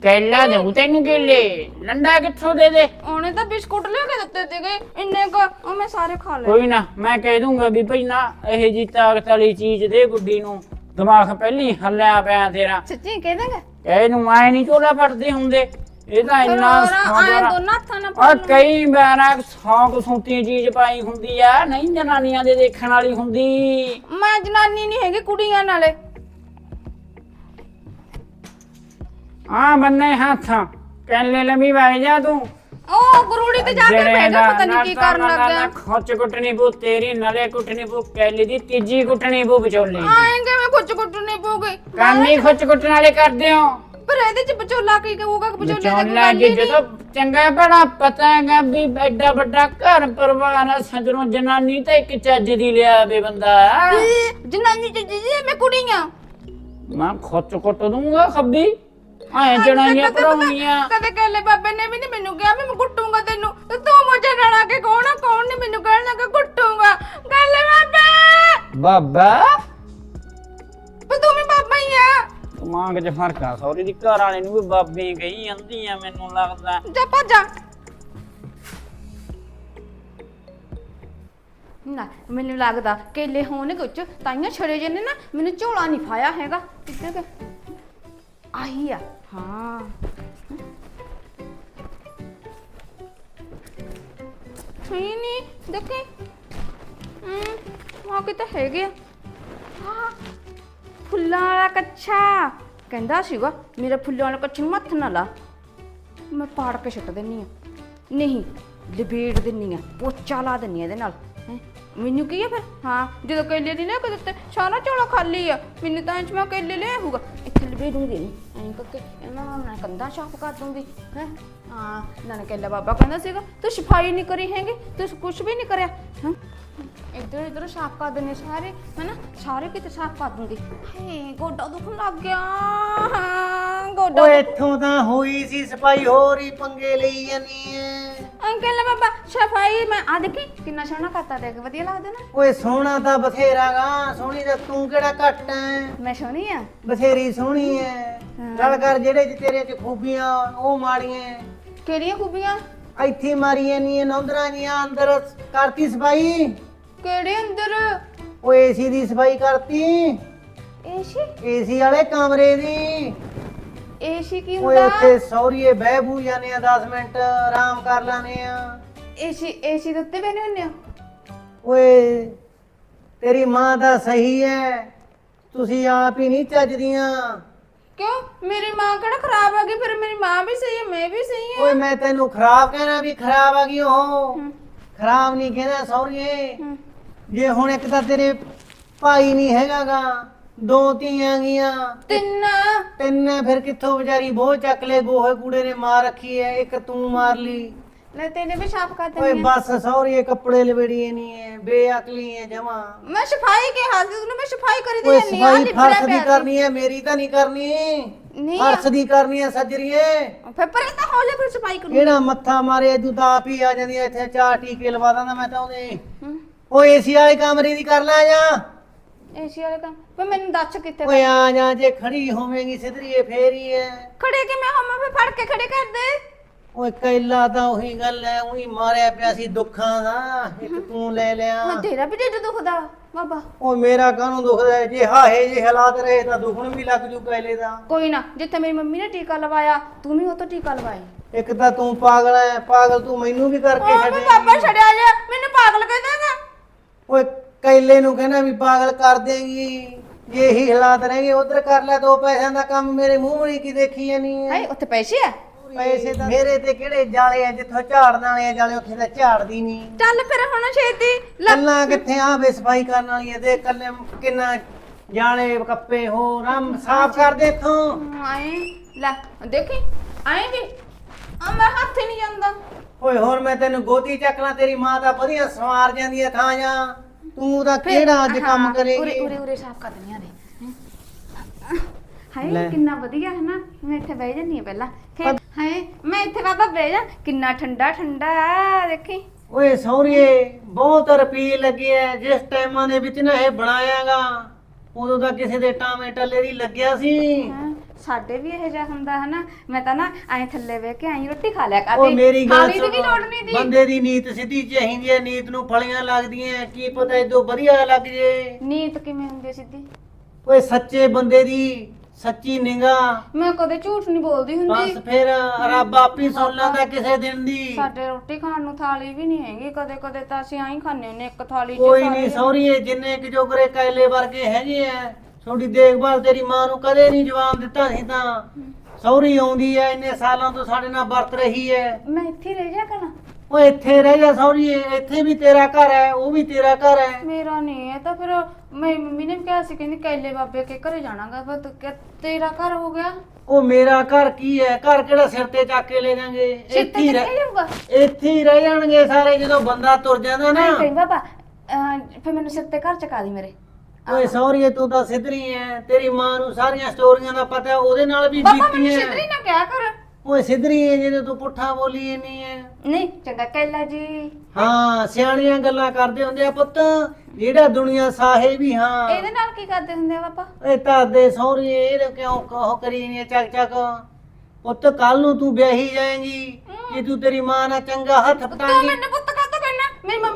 ਕੈਲਾ ਦੇਉ ਤੈਨੂੰ ਕੇਲੇ। ਲੰਡਾ ਕਿੱਥੋਂ ਦੇ ਦੇ? ਉਹਨੇ ਤਾਂ ਬਿਸਕੁਟ ਲਿਆ ਕੇ ਦਿੱਤੇ ਸੀਗੇ। ਇੰਨੇ ਕੁ ਉਹ ਮੈਂ ਸਾਰੇ ਖਾ ਲਏ। ਕੋਈ ਨਾ ਮੈਂ ਕਹਿ ਦੂੰਗਾ ਵੀ ਭਈ ਨਾ ਇਹ ਜੀ ਤਾਕਤ ਵਾਲੀ ਚੀਜ਼ ਦੇ ਗੁੱਡੀ ਨੂੰ ਦਿਮਾਗ ਪਹਿਲੀ ਹੱਲਿਆ ਪਿਆ ਤੇਰਾ। ਸੱਚੀ ਕਹਿ ਦੇਂਗਾ? ਇਹ ਨੂੰ ਆਏ ਨਹੀਂ ਚੋਲਾ ਪੜਦੇ ਹੁੰਦੇ। ਇਹ ਤਾਂ ਇੰਨਾ ਆਏ ਦੋਨਾਂ ਹੱਥਾਂ ਨਾਲ ਔਰ ਕਈ ਵਾਰ ਸੌਂਕ ਸੁੰਤੀ ਚੀਜ਼ ਪਾਈ ਹੁੰਦੀ ਆ ਨਹੀਂ ਜਨਾਨੀਆਂ ਦੇ ਦੇਖਣ ਵਾਲੀ ਹੁੰਦੀ। ਮੈਂ ਜਨਾਨੀ ਨਹੀਂ ਹੈਗੀ ਕੁੜੀਆਂ ਨਾਲੇ। ਆ ਬੰਨੇ ਹੱਥ। ਕੈਲੇ ਲੰਮੀ ਵਾਈ ਜਾ ਤੂੰ। ਉਹ ਗਰੂੜੀ ਤੇ ਜਾ ਕੇ ਬਹਿ ਜਾ ਦਾ ਪਤਾ ਨਹੀਂ ਕੀ ਕਰਨ ਨਾ ਲੱਗਿਆ ਖੁੱਚ ਕੁੱਟਣੀ ਪੂ ਤੇਰੀ ਨਲੇ ਕੁੱਟਣੀ ਪੂ ਕੈਲੇ ਦੀ ਤੀਜੀ ਕੁੱਟਣੀ ਪੂ ਵਿਚੋਲੇ ਦੀ। ਆਏਂਗੇ ਮੈਂ ਕੁਝ ਕੁੱਟਣੇ ਪਊਗੇ? ਕੰਮ ਹੀ ਖੁੱਚ ਕੁੱਟਣ ਵਾਲੇ ਕਰਦੇ ਹੋ। ਪਰ ਇਹਦੇ ਚ ਵਿਚੋਲਾ ਕੀ ਕਹੂਗਾ ਕਿ ਵਿਚੋਲੇ ਦਾ ਕੋਈ ਗੱਲ ਨਹੀਂ। ਜਦੋਂ ਚੰਗਾ ਬੜਾ ਪਤਾ ਹੈਗਾ ਵੀ ਐਡਾ ਵੱਡਾ ਘਰ ਪਰਿਵਾਰ ਆ ਸਜਣੋਂ ਜਨਾਨੀ ਤਾਂ ਇੱਕ ਚੱਜ ਦੀ ਲਿਆ ਵੇ ਬੰਦਾ। ਜਨਾਨੀ ਚ ਜੀ ਮੈਂ ਕੁੜੀਆਂ ਮੈਂ ਖੁੱਚ ਕੁੱਟ ਦੂੰਗਾ ਖੱਬੀ। ਐ ਜਣਾਈਆਂ ਪਰਾਉਣੀਆਂ ਕਦੇ ਕੱਲੇ ਬਾਬੇ ਨੇ ਵੀ ਨਹੀਂ ਮੈਨੂੰ ਕਿਹਾ ਵੀ ਮੈਂ ਕੁੱਟੂੰਗਾ ਤੈਨੂੰ। ਤੇ ਤੂੰ ਮੁਝੇ ਡਰਾ ਕੇ ਕੌਣ ਆ ਕੌਣ ਨਹੀਂ ਮੈਨੂੰ ਕਹਿਣ ਲੱਗਾ ਕੁੱਟੂੰਗਾ। ਕੱਲੇ ਬਾਬੇ! ਬਾਬਾ? ਪਰ ਤੂੰ ਵੀ ਬਾਬਾ ਹੀ ਆ। ਦਿਮਾਗ 'ਚ ਫ਼ਰਕ ਆ ਸੌਰੀ ਦੀ ਘਰ ਵਾਲੇ ਨੂੰ ਵੀ ਬਾਬੇ ਗਈ ਜਾਂਦੀ ਆ ਮੈਨੂੰ ਲੱਗਦਾ। ਜਾ ਭੱਜ ਜਾ। ਨਾ ਮੈਨੂੰ ਲੱਗਦਾ ਕੇਲੇ ਹੋਣ ਕੁਝ ਤਾਈਆਂ ਛੜੇ ਜੇ ਨੇ ਨਾ ਮੈਨੂੰ ਝੋਲਾ ਨਹੀਂ ਫਾਇਆ ਹੈਗਾ। ਕਿੱਥੇ ਗਏ? ਆਹੀ ਆ। ਹਾਂ। ਸਹੀ ਨਹੀਂ ਦੇਖੇ। ਹੂੰ ਆ ਕਿਤੇ ਹੈਗੇ ਆ। ਹਾਂ ਫੁੱਲਾਂ ਵਾਲਾ ਕੱਛਾ। ਕਹਿੰਦਾ ਸੀਗਾ ਮੇਰੇ ਫੁੱਲਾਂ ਵਾਲਾ ਕੱਛੇ ਨੂੰ ਮੱਥ ਨਾ ਲਾ। ਮੈਂ ਪਾੜ ਕੇ ਛੱਟ ਦਿੰਨੀ ਆ। ਨਹੀਂ ਲਪੇਟ ਦਿੰਨੀ ਆ ਪੋਚਾ ਲਾ ਦਿੰਨੀ ਆ ਇਹਦੇ ਨਾਲ। ਮੈਨੂੰ ਕੀ ਆ ਫਿਰ? ਹਾਂ, ਜਦੋਂ ਕੇਲੇ ਨਹੀਂ ਲੈ ਕੇ ਸਾਰਾ ਝੋਲਾ ਖਾਲੀ ਆ, ਮੈਨੂੰ ਤਾਂ ਇੰਚ ਮੈਂ ਕੇਲੇ ਲੈ ਆਊਗਾ। ਇੱਥੇ ਲਪੇਟੂਗੀ ਨਹੀਂ ਐਂ ਕਰਕੇ ਇਹਨਾਂ ਨਾਲ ਮੈਂ ਕੰਧਾਂ ਸਾਫ਼ ਕਰ ਦੂੰਗੀ, ਹੈ? ਹਾਂ, ਨਾਲੇ ਕੇਲਾ ਬਾਬਾ ਕਹਿੰਦਾ ਸੀਗਾ, ਤੂੰ ਸਫ਼ਾਈ ਨਹੀਂ ਕਰੀ ਹੈਗੀ, ਤੂੰ ਕੁਝ ਵੀ ਨਹੀਂ ਕਰਿਆ, ਹਾਂ? ਇੱਧਰ ਇੱਧਰ ਸਾਫ਼ ਕਰ ਦਿੰਨੇ ਸਾਰੇ, ਹੈਨਾ? ਸਾਰੇ ਕਿਤੇ ਸਾਫ਼ ਕਰ ਦੂੰਗੀ। ਹੇ, ਗੋਡਾ ਦੁਖਣ ਲੱਗ ਗਿਆ। ਹਾਂ ਗੋਡਾ ਓਏ ਇੱਥੋਂ ਤਾਂ ਹੋਈ ਸੀ ਸਫ਼ਾਈ ਹੋਰ ਹੀ ਪੰਗੇ ਲਈ ਜਾਨੀ ਐ। ਅੰਕਲ ਬਾਬਾ ਸਫ਼ਾਈ ਮੈਂ ਆ ਦੇਖੀ ਕਿੰਨਾ ਸੋਹਣਾ ਕਰਤਾ ਦੇਖ ਵਧੀਆ ਲੱਗਦਾ ਨਾ। ਓਏ ਸੋਹਣਾ ਤਾਂ ਬਥੇਰਾ ਗਾ ਸੋਹਣੀ ਤਾਂ ਤੂੰ ਕਿਹੜਾ ਘੱਟ ਐ। ਮੈਂ ਸੋਹਣੀ ਆ? ਬਥੇਰੀ ਸੋਹਣੀ ਐ। ਗੱਲ ਕਰ ਜਿਹੜੇ ਚ ਤੇਰੇ ਚ ਖੂਬੀਆਂ ਉਹ ਮਾੜੀਆਂ ਕਿਹੜੀਆਂ ਖੂਬੀਆਂ? ਇੱਥੇ ਮਾਰੀਆਂ ਨਹੀਂ ਨੌਂਦਰਾਂ ਜੀਆਂ ਅੰਦਰ ਕਰਤੀ ਸਫ਼ਾਈ। ਕਿਹੜੇ ਅੰਦਰ? ਓਏ ਏਸੀ ਦੀ ਸਫ਼ਾਈ ਕਰਤੀ। ਏਸੀ? ਏਸੀ ਵਾਲੇ ਕਮਰੇ ਦੀ। ਏਸੀ ਕੀ ਓਏ ਹੁੰਦਾ ਉੱਥੇ ਸੌਰੀਏ ਬਹਿ ਬੂ ਜਾਨੇ ਆ 10 ਮਿੰਟ ਆਰਾਮ ਕਰ ਲਾਨੇ ਆ। ਏਸੀ ਏਸੀ ਦੇ ਉੱਤੇ ਬੈਨੇ ਹੁੰਨੇ ਹੋ ਓਏ ਤੇਰੀ ਮਾਂ ਤਾਂ ਸਹੀ ਐ। ਤੁਸੀਂ ਆਪ ਹੀ ਨਹੀਂ ਚੱਜਦੀਆਂ। ਕਿਉਂ? ਮੇਰੀ ਮਾਂ ਕਿਹੜਾ ਖਰਾਬ ਆ ਗਈ? ਫਿਰ ਮੇਰੀ ਮਾਂ ਵੀ ਸਹੀ ਹੈ ਮੈਂ ਵੀ ਸਹੀ ਹਾਂ ਓਏ ਮੈਂ ਤੈਨੂੰ ਖਰਾਬ ਕਹਿਣਾ ਵੀ ਖਰਾਬ ਆ ਗਈ ਉਹ ਖਰਾਬ ਨਹੀਂ ਕਹਿਣਾ ਸੌਰੀਏ। ਹਮ। ਜੇ ਹੁਣ ਇੱਕ ਤਾਂ ਤੇਰੇ ਭਾਈ ਨਹੀਂ ਹੈਗਾਗਾ ਦੋ ਧੀਆਂ ਗੀਆਂ ਤਿੰਨ? ਤਿੰਨ ਫਿਰ ਕਿੱਥੋਂ ਵਿਚਾਰੀ ਬੋਝ ਚੱਕ ਲੈ ਗੋਹੇ ਕੂੜੇ ਨੇ ਮਾਰ ਰੱਖੀ ਐ ਇੱਕ ਤੂੰ ਮਾਰ ਲਈ। ਲੈ ਤੈਨੇ ਵੀ ਸਾਫ਼ ਕਰ ਓਏ ਦਿੰਦੀ ਬਸ ਸੌਰੀਏ ਕੱਪੜੇ ਲਵੇੜੀਏ ਨਹੀਂ ਐ ਬੇਅਕਲੀ ਐ ਜਮਾ। ਮੈਂ ਸਫ਼ਾਈ ਕਿਹਾ ਸੀ ਉਹਨੂੰ ਮੈਂ ਸਫ਼ਾਈ ਕਰੀ ਓਏ ਦੀ ਨਹੀਂ ਆ ਸਫ਼ਾਈ ਲਿਬੜਾ ਫਰਸ਼ ਦੀ ਪਿਆ ਕਰਨੀ ਐ ਮੇਰੀ ਤਾਂ ਨਹੀਂ ਕਰਨੀ। ਨਹੀਂ ਫਰਸ਼ ਦੀ ਕਰਨੀ ਐ ਸੱਜਰੀਏ। ਫਿਰ ਪਰ ਤਾਂ ਹੋ ਜਾ ਫਿਰ ਸਫ਼ਾਈ ਕਰੂੰ ਕਿਹੜਾ ਮੱਥਾ ਮਾਰੇ ਤੂੰ ਤਾਂ ਆਪ ਹੀ ਆ ਜਾਂਦੀ ਐ ਇੱਥੇ ਚਾਰ ਟੀਕੇ ਲਵਾ ਦਾਂਦਾ ਮੈਂ ਤਾਂ ਉਹਦੇ। ਹਮ। ਓਏ ਏਸੀ ਵਾਲੇ ਕਮਰੇ ਦੀ ਕਰ ਲੈ ਜਾ। ਏਸੀ ਵਾਲੇ ਕੰਮ ਪਰ ਮੈਨੂੰ ਦੱਸ ਕਿੱਥੇ ਓਏ ਆ ਜਾ ਜੇ ਖੜੀ ਹੋਵੇਂਗੀ ਸਿੱਧਰੀਏ ਫੇਰ ਹੀ ਐ। ਖੜੇ ਕਿ ਮੈਂ ਹਮਾ ਫਿਰ ਫੜ ਕੇ ਖੜੇ ਕਰ ਦੇ। ਓਏ ਕੈਲਾ ਤਾਂ ਉਹੀ ਗੱਲ ਐ ਉਹੀ ਮਾਰਿਆ ਪਿਆ ਸੀ ਦੁੱਖਾਂ ਦਾ। ਇੱਕ ਤੂੰ ਲੈ ਲਿਆ। ਹਾਂ ਤੇਰਾ ਵੀ ਢਿੱਡ ਦੁਖਦਾ ਵਾ, ਬਾਬਾ। ਓਏ ਮੇਰਾ ਕਾਹਨੂੰ ਦੁਖਦਾ ਹੈ? ਜੇ ਹਾਏ ਜੇ ਹਾਲਾਤ ਰਹੇ ਤਾਂ ਦੁਖਣ ਵੀ ਲੱਗ ਜੂ ਕੈਲੇ ਦਾ। ਕੋਈ ਨਾ ਜਿੱਥੇ ਮੇਰੀ ਮੰਮੀ ਨੇ ਟੀਕਾ ਲਵਾਇਆ ਤੂੰ ਵੀ ਉਹ ਤੋਂ ਟੀਕਾ ਲਵਾਈ। ਇੱਕ ਤਾਂ ਤੂੰ ਪਾਗਲ ਐ ਪਾਗਲ ਤੂੰ ਮੈਨੂੰ ਵੀ ਕਰਕੇ ਮੈਂ ਛੱਡੇਂਗੀ। ਬਾਬਾ ਛੜਿਆ ਜਾ ਮੈਨੂੰ ਪਾਗਲ ਕਹਿੰਦਾਗਾ ਓਏ ਕੈਲੇ ਨੂੰ ਕਹਿੰਦਾ ਵੀ ਪਾਗਲ ਕਰ ਦੇਂਗੀ ਜੇ ਇਹੀ ਹਾਲਾਤ ਰਹਿਗੇ ਉਧਰ ਕਰ ਲੈ ਦੋ ਪੈਸਿਆਂ ਦਾ ਕੰਮ ਮੇਰੇ ਮੂੰਹ ਬਣੀ ਕੀ ਦੇਖੀ ਜਾਨੀ ਐ। ਹਾਏ ਉੱਥੇ ਪੈਸੇ ਆ? ਪੈਸੇ ਤਾਂ ਮੇਰੇ ਤੇ ਕਿਹੜੇ ਜਾਲੇ ਆ ਜਿੱਥੋਂ ਝਾੜਨ ਵਾਲੇ ਆ ਜਾਲੇ ਉੱਥੇ ਤਾਂ ਝਾੜਦੀ ਨਹੀਂ ਚੱਲ ਫਿਰ ਹੁਣ ਛੇਤੀ ਲੈ। ਕੱਲਾ ਕਿੱਥੇ ਆ ਵੇ ਸਫ਼ਾਈ ਕਰਨ ਵਾਲੀ ਐ ਦੇਖ ਕੱਲੇ ਕਿੰਨਾ ਜਾਲੇ ਕੱਪੇ ਹੋ ਰਮ ਸਾਫ਼ ਕਰ ਦੇ ਇੱਥੋਂ। ਆਏ ਲੈ ਦੇਖੀ ਆਏ ਵੀ ਆ ਮੈਂ ਹੱਥ ਹੀ ਨਹੀਂ ਜਾਂਦਾ ਓਏ ਹੋਰ ਮੈਂ ਤੈਨੂੰ ਗੋਦੀ ਚੱਕਣਾ ਤੇਰੀ ਮਾਂ ਤਾਂ ਵਧੀਆ ਸਵਾਰ ਜਾਂਦੀ ਐ ਥਾਂ ਜਾ। ਤੂੰ ਤਾਂ ਕਿਹੜਾ ਅੱਜ ਕੰਮ ਹਾਂ, ਉਰੇ ਕਰੇਗੀ ਉਰੇ ਉਰੇ ਸਾਫ਼ ਕਰ ਦਿੰਦੀਆਂ ਨੇ ਹਾਏ। ਕਿੰਨਾ ਵਧੀਆ ਹੈ ਨਾ। ਮੈਂ ਇੱਥੇ ਬਹਿ ਜਾਂਦੀ ਹਾਂ ਪਹਿਲਾਂ। ਫਿਰ ਹਾਏ ਮੈਂ ਇੱਥੇ ਬਾਬਾ ਬਹਿ ਜਾ। ਕਿੰਨਾ ਠੰਡਾ ਠੰਡਾ ਆ ਦੇਖੀ। ਓਏ ਸੌਰੀਏ ਬਹੁਤ ਰੁਪਏ ਲੱਗੇ ਐ। ਜਿਸ ਟਾਈਮਾਂ ਦੇ ਵਿੱਚ ਨਾ ਇਹ ਬਣਾਇਆਗਾ ਉਦੋਂ ਤਾਂ ਕਿਸੇ ਦੇ ਟਾਵੇਂ ਟੱਲੇ ਦੀ ਲੱਗਿਆ ਸੀ। ਸਾਡੇ ਵੀ ਇਹ ਜਿਹਾ ਹੁੰਦਾ ਹੈ ਨਾ ਮੈਂ ਤਾਂ ਨਾ ਐਂ ਥੱਲੇ ਬਹਿ ਕੇ ਐਂ ਰੋਟੀ ਖਾ ਲਿਆ ਉਹ ਕਰਦੀ ਮੇਰੀ ਗੱਲ ਖਾਣੀ ਦੀ ਵੀ ਲੋੜ ਨਹੀਂ ਦੀ ਬੰਦੇ ਦੀ ਨੀਤ ਸਿੱਧੀ ਚਾਹੀਦੀ ਐ ਨੀਤ ਨੂੰ ਫਲੀਆਂ ਲੱਗਦੀਆਂ ਕੀ ਪਤਾ ਇਦੋਂ ਵਧੀਆ ਲੱਗ ਜੇ। ਨੀਤ ਕਿਵੇਂ ਹੁੰਦੀ ਹੈ ਸਿੱਧੀ? ਓਏ ਸੱਚੇ ਬੰਦੇ ਦੀ ਸੱਚੀ ਨਿਗਾਹ। ਮੈਂ ਕਦੇ ਝੂਠ ਨਹੀਂ ਬੋਲਦੀ ਬਸ ਹੁੰਦੀ ਫਿਰ ਰੱਬ ਆਪੀ ਸੁਣ ਲੈਂਦਾ ਕਿਸੇ ਦਿਨ ਦੀ। ਸਾਡੇ ਰੋਟੀ ਖਾਣ ਨੂੰ ਥਾਲੀ ਵੀ ਨਹੀਂ ਹੈਗੀ। ਕਦੇ ਕਦੇ ਤਾਂ ਅਸੀਂ ਐਂ ਹੀ ਖਾਂਦੇ ਹੁੰਦੇ ਇੱਕ ਥਾਲੀ 'ਚ ਕੋਈ ਸਾਰੇ ਨਹੀਂ ਸੌਰੀਏ ਜਿੰਨੇ ਕਿ ਜੋਗਰੇ ਕੈਲੇ ਵਰਗੇ ਹੈਗੇ ਐ ਤੁਹਾਡੀ ਦੇਖਭਾਲ ਤੇਰੀ ਮਾਂ ਨੂੰ ਕਦੇ ਨਹੀਂ ਜਵਾਬ ਦਿੱਤਾ ਸੀ ਤਾਂ ਸੌਰੀ ਆਉਂਦੀ ਐ ਇੰਨੇ ਸਾਲਾਂ ਤੋਂ ਸਾਡੇ ਨਾਲ ਵਰਤ ਰਹੀ ਐ ਮੈਂ ਇੱਥੇ ਰਹਿ ਜਾ ਕਰਾਂ ਓਏ ਇੱਥੇ ਰਹਿ ਜਾ ਸੌਰੀਏ ਇੱਥੇ ਵੀ ਤੇਰਾ ਘਰ ਐ ਉਹ ਵੀ ਤੇਰਾ ਘਰ ਐ ਮੇਰਾ ਨਹੀਂ ਹੈ ਤਾਂ ਫਿਰ ਮੇਰੀ ਮੰਮੀ ਨੇ ਵੀ ਕਿਹਾ ਸੀ ਕਹਿੰਦੀ ਕੈਲੇ ਬਾਬੇ ਕੇ ਘਰੇ ਜਾਣਾਗਾ ਪਰ ਤੂੰ ਕਿਹਾ ਤੇਰਾ ਘਰ ਹੋ ਗਿਆ। ਉਹ ਮੇਰਾ ਘਰ ਕੀ ਐ ਘਰ ਕਿਹੜਾ ਸਿਰ ਤੇ ਚੱਕ ਕੇ ਲੈ ਜਾਾਂਗੇ ਸਿਰ ਇੱਥੇ ਹੀ ਰਹਿ ਜਾਊਗਾ? ਇੱਥੇ ਹੀ ਰਹਿ ਜਾਣਗੇ ਸਾਰੇ ਜਦੋਂ ਬੰਦਾ ਤੁਰ ਜਾਂਦਾ ਨਾ। ਨਹੀਂ ਕਹੀਂ ਬਾਬਾ ਅਹ, ਫਿਰ ਮੈਨੂੰ ਸਿਰ ਤੇ ਘਰ ਚਕਾ ਦੀ ਮੇਰੇ। ਓਏ ਸੌਰੀਏ ਤੂੰ ਤਾਂ ਸਿੱਧਰੀ ਐ ਤੇਰੀ ਮਾਂ ਨੂੰ ਸਾਰੀਆਂ ਸਟੋਰੀਆਂ ਦਾ ਪਤਾ ਉਹਦੇ ਨਾਲ ਵੀ ਬਾਬਾ ਮੈਨੂੰ ਬੀਤੀਆਂ ਸਿੱਧਰੀ ਨਾ ਕਿਹਾ ਕਰ। ਓਏ ਸਿੱਧਰੀ ਐ ਜਦੋਂ ਤੂੰ ਪੁੱਠਾ ਬੋਲੀ ਨਹੀਂ ਐ ਨਹੀਂ ਚੰਗਾ ਕੈਲਾ ਜੀ। ਹਾਂ ਸਿਆਣੀਆਂ ਗੱਲਾਂ ਕਰਦੇ ਹੁੰਦੇ ਆ ਪੁੱਤ। ਜਿਹੜਾ ਦੁਨੀਆ ਸਾਹੇ ਵੀ ਹਾਂ। ਇਹਦੇ ਨਾਲ ਕੀ ਕਰਦੇ ਹੁੰਦੇ ਆ ਬਾਬਾ ਇਹ ਤਾਂ ਦੇ ਸੌਰੀਏ ਇਹ ਕਿਉਂ ਕਹੋ ਕਰੀ ਨਹੀਂ ਚੱਕ ਚੱਕ। ਪੁੱਤ ਕੱਲ ਨੂੰ ਤੂੰ ਵਿਆਹੀ ਜਾਏਂਗੀ। ਜੇ ਤੂੰ ਤੇਰੀ ਮਾਂ ਨਾਲ ਚੰਗਾ ਹੱਥ ਤੂੰ ਪਟਾਂਗੀ। ਮੈਨੂੰ ਪੁੱਤ ਕਾਹਤੋਂ ਕਹਿਣਾ? ਮੇਰੀ ਮੰਮੀ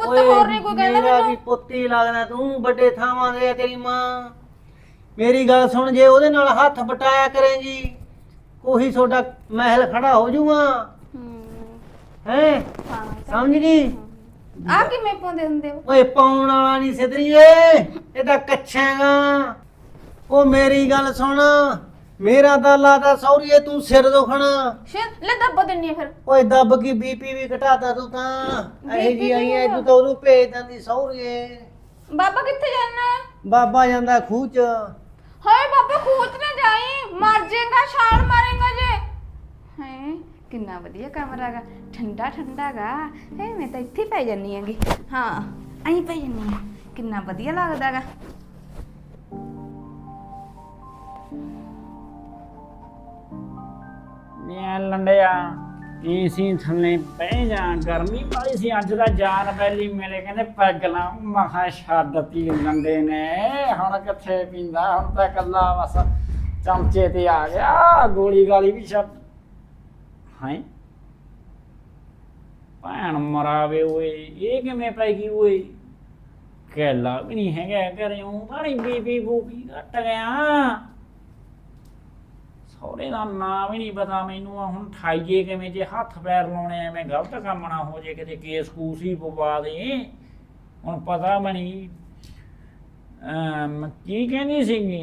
ਪੁੱਤ ਓਏ ਹੋਰ ਨਹੀਂ ਕੋਈ ਕਹਿੰਦਾ ਮੇਰਾ ਵੀ ਮੈਨੂੰ? ਪੁੱਤ ਹੀ ਲੱਗਦਾ ਤੂੰ ਵੱਡੇ ਥਾਵਾਂ ਦੇ ਆ ਤੇਰੀ ਮਾਂ। ਮੇਰੀ ਗੱਲ ਸੁਣ ਜੇ ਉਹਦੇ ਨਾਲ ਹੱਥ ਬਟਾਇਆ ਕਰੇਂਗੀ ਉਹੀ ਤੁਹਾਡਾ ਮਹਿਲ ਖੜਾ ਹੋ ਜਾਊਗਾ। ਹੂੰ, ਸਮਝ ਗਈ? ਆ ਕਿਵੇਂ ਪਾਉਂਦੇ ਹੁੰਦੇ ਹੋ? ਓਏ ਪਾਉਣ ਵਾਲਾ ਨਹੀਂ ਸਿਧਰੀਏ ਇਹ ਤਾਂ ਕੱਛਾਗਾ। ਉਹ ਮੇਰੀ ਗੱਲ ਸੁਣ ਮੇਰਾ ਤਾਂ ਲਾਦਾ ਸੌਰੀਏ ਤੂੰ ਸਿਰ ਦੁਖਣਾ। ਸ਼ੇਰ? ਲੈ ਦੱਬ ਦਿੰਨੀ ਆ ਫਿਰ। ਓਏ ਦੱਬ ਕੀ ਬੀਪੀ ਵੀ ਘਟਾਤਾ ਤੂੰ ਤਾਂ। ਇਹ ਜੀ ਆਈ ਐ ਤੂੰ ਤਾਂ ਉਹਨੂੰ ਭੇਜ ਦਿੰਦੀ ਸੌਰੀਏ ਬਾਬਾ ਕਿੱਥੇ ਜਾਣਾ? ਬਾਬਾ ਜਾਂਦਾ ਖੂਹ ਚ। ਹਾਏ ਬਾਬਾ ਖੂਚ ਨਾ ਜਾਈ। ਮਰ ਜਾਏਗਾ ਛਾਲ ਮਾਰੇਗਾ ਜੇ। ਹੈ ਕਿੰਨਾ ਵਧੀਆ ਕਮਰਾ ਹੈਗਾ। ਠੰਡਾ ਠੰਡਾ ਹੈਗਾ। ਹੈ ਮੈਂ ਤਾਂ ਇੱਥੇ ਹੀ ਪੈ ਜੰਨੀ ਹੈਗੀ। ਹਾਂ ਅਹੀਂ ਪੈ ਜੰਨੀ ਕਿੰਨਾ ਵਧੀਆ ਲੱਗਦਾ ਹੈਗਾ। ਐ ਲੰਡਿਆ। ਏਸੀ ਥੱਲੇ ਬਹਿ ਜਾ ਗਰਮੀ ਪਾਈ ਸੀ, ਅੱਜ ਦਾ ਜਾਨ ਬੈਲੀ ਮੇਰੇ ਕਹਿੰਦੇ ਪੈਗ ਲਾ ਮਹਾ ਛੱਡਤੀ ਲੰਡੇ ਨੇ। ਹੁਣ ਕਿੱਥੇ ਪੀਂਦਾ? ਹੁਣ ਤਾਂ ਕੱਲਾ ਬਸ ਚਮਚੇ ਤੇ ਆ ਗਿਆ। ਗੋਲੀ ਗਾਲੀ ਵੀ ਛੱਡ। ਹਾਂ? ਭੈਣ ਮਰਾਵੇ ਓਏ, ਇਹ ਕਿਵੇਂ ਪੈ ਗਈ ਓਏ? ਕੈਲਾ ਵੀ ਨਹੀਂ ਹੈਗਾ, ਘਰੇ ਉਹ ਤਾਂ ਨਹੀਂ ਬੀਬੀ ਬੂਬੀ ਘਟ ਗਿਆ। ਸਹੁਰੇ ਦਾ ਨਾਂ ਵੀ ਨਹੀਂ ਪਤਾ ਮੈਨੂੰ ਆ ਹੁਣ ਠਾਈਏ ਕਿਵੇਂ ਜੇ ਹੱਥ ਪੈਰ ਲਾਉਣੇ ਐਵੇਂ ਗਲਤ ਕੰਮ ਨਾ ਹੋ ਜੇ ਕਿਤੇ ਕੇਸ ਕੂਸ ਹੀ ਪਵਾ ਦੇ। ਹੁਣ ਪਤਾ ਬਣੀ ਕੀ ਕਹਿੰਦੀ ਸੀਗੀ?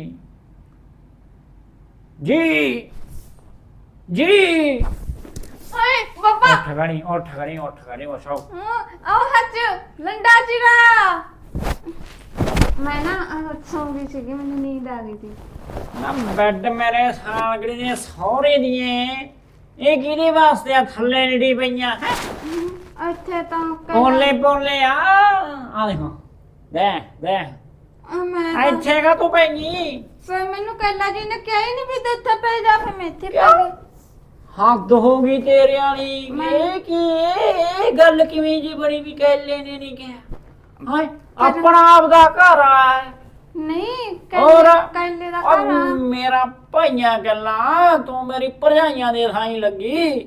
ਜੀ! ਜੀ! ਓਏ ਬਾਬਾ! ਉੱਠ ਗਣੀ ਉੱਠ ਗਣੀ ਉੱਠ ਗਣੀ ਸੌ ਆਓ। ਹੱਜ ਲੰਡਾ ਚਿਰਾ ਮੈਂ ਨਾ ਅਹ, ਸੌਂ ਗਈ ਸੀਗੀ ਮੈਨੂੰ ਨੀਂਦ ਆ ਗਈ ਸੀ। ਨਾ ਬੈੱਡ ਮੇਰੇ ਸਾਗੜੀ ਦੇ ਸਹੁਰੇ ਦੀਆਂ ਇਹ ਕਿਹਦੇ ਵਾਸਤੇ ਆ? ਥੱਲੇ ਨੜੀ ਪਈਆਂ। ਹੈਂ? ਇੱਥੇ ਤਾਂ ਪੋਲੇ ਪੋਲੇ ਆ। ਆ ਦੇਖੋ। ਦੇ ਦੇ ਅਹ, ਮੈਂ ਤਾਂ ਇੱਥੇ ਕਾ ਤੂੰ ਪੈਣੀ ਫਿਰ ਮੈਨੂੰ ਕੱਲਾ ਜੀ ਨੇ ਕਿਹਾ ਹੀ ਨਹੀਂ ਵੀ ਤੂੰ ਇੱਥੇ ਪੈ ਜਾ ਫਿਰ ਮੈਂ ਇੱਥੇ ਪੈ? ਗਈ। ਹੱਦ ਹੋ ਗਈ ਤੇਰੇ ਵਾਲੀ। ਮੈਂ- ਇਹ ਕੀ ਇਹ ਗੱਲ ਕਿਵੇਂ ਜੀ ਬੜੀ ਵੀ ਕਹਿਲੇ ਨੇ ਨਹੀਂ ਕਿਹਾ? ਹਾਏ। ਆਪਣਾ ਆਪ ਦਾ ਘਰ ਆ। ਨਹੀਂ? ਕੱਲੇ ਕੱਲੇ ਦਾ ਘਰ ਆ। ਮੇਰਾ ਭਾਈਆਂ ਗੱਲਾਂ ਤੂੰ ਮੇਰੀ ਭਰਜਾਈਆਂ ਦੇ ਥਾਈ ਲੱਗੀ।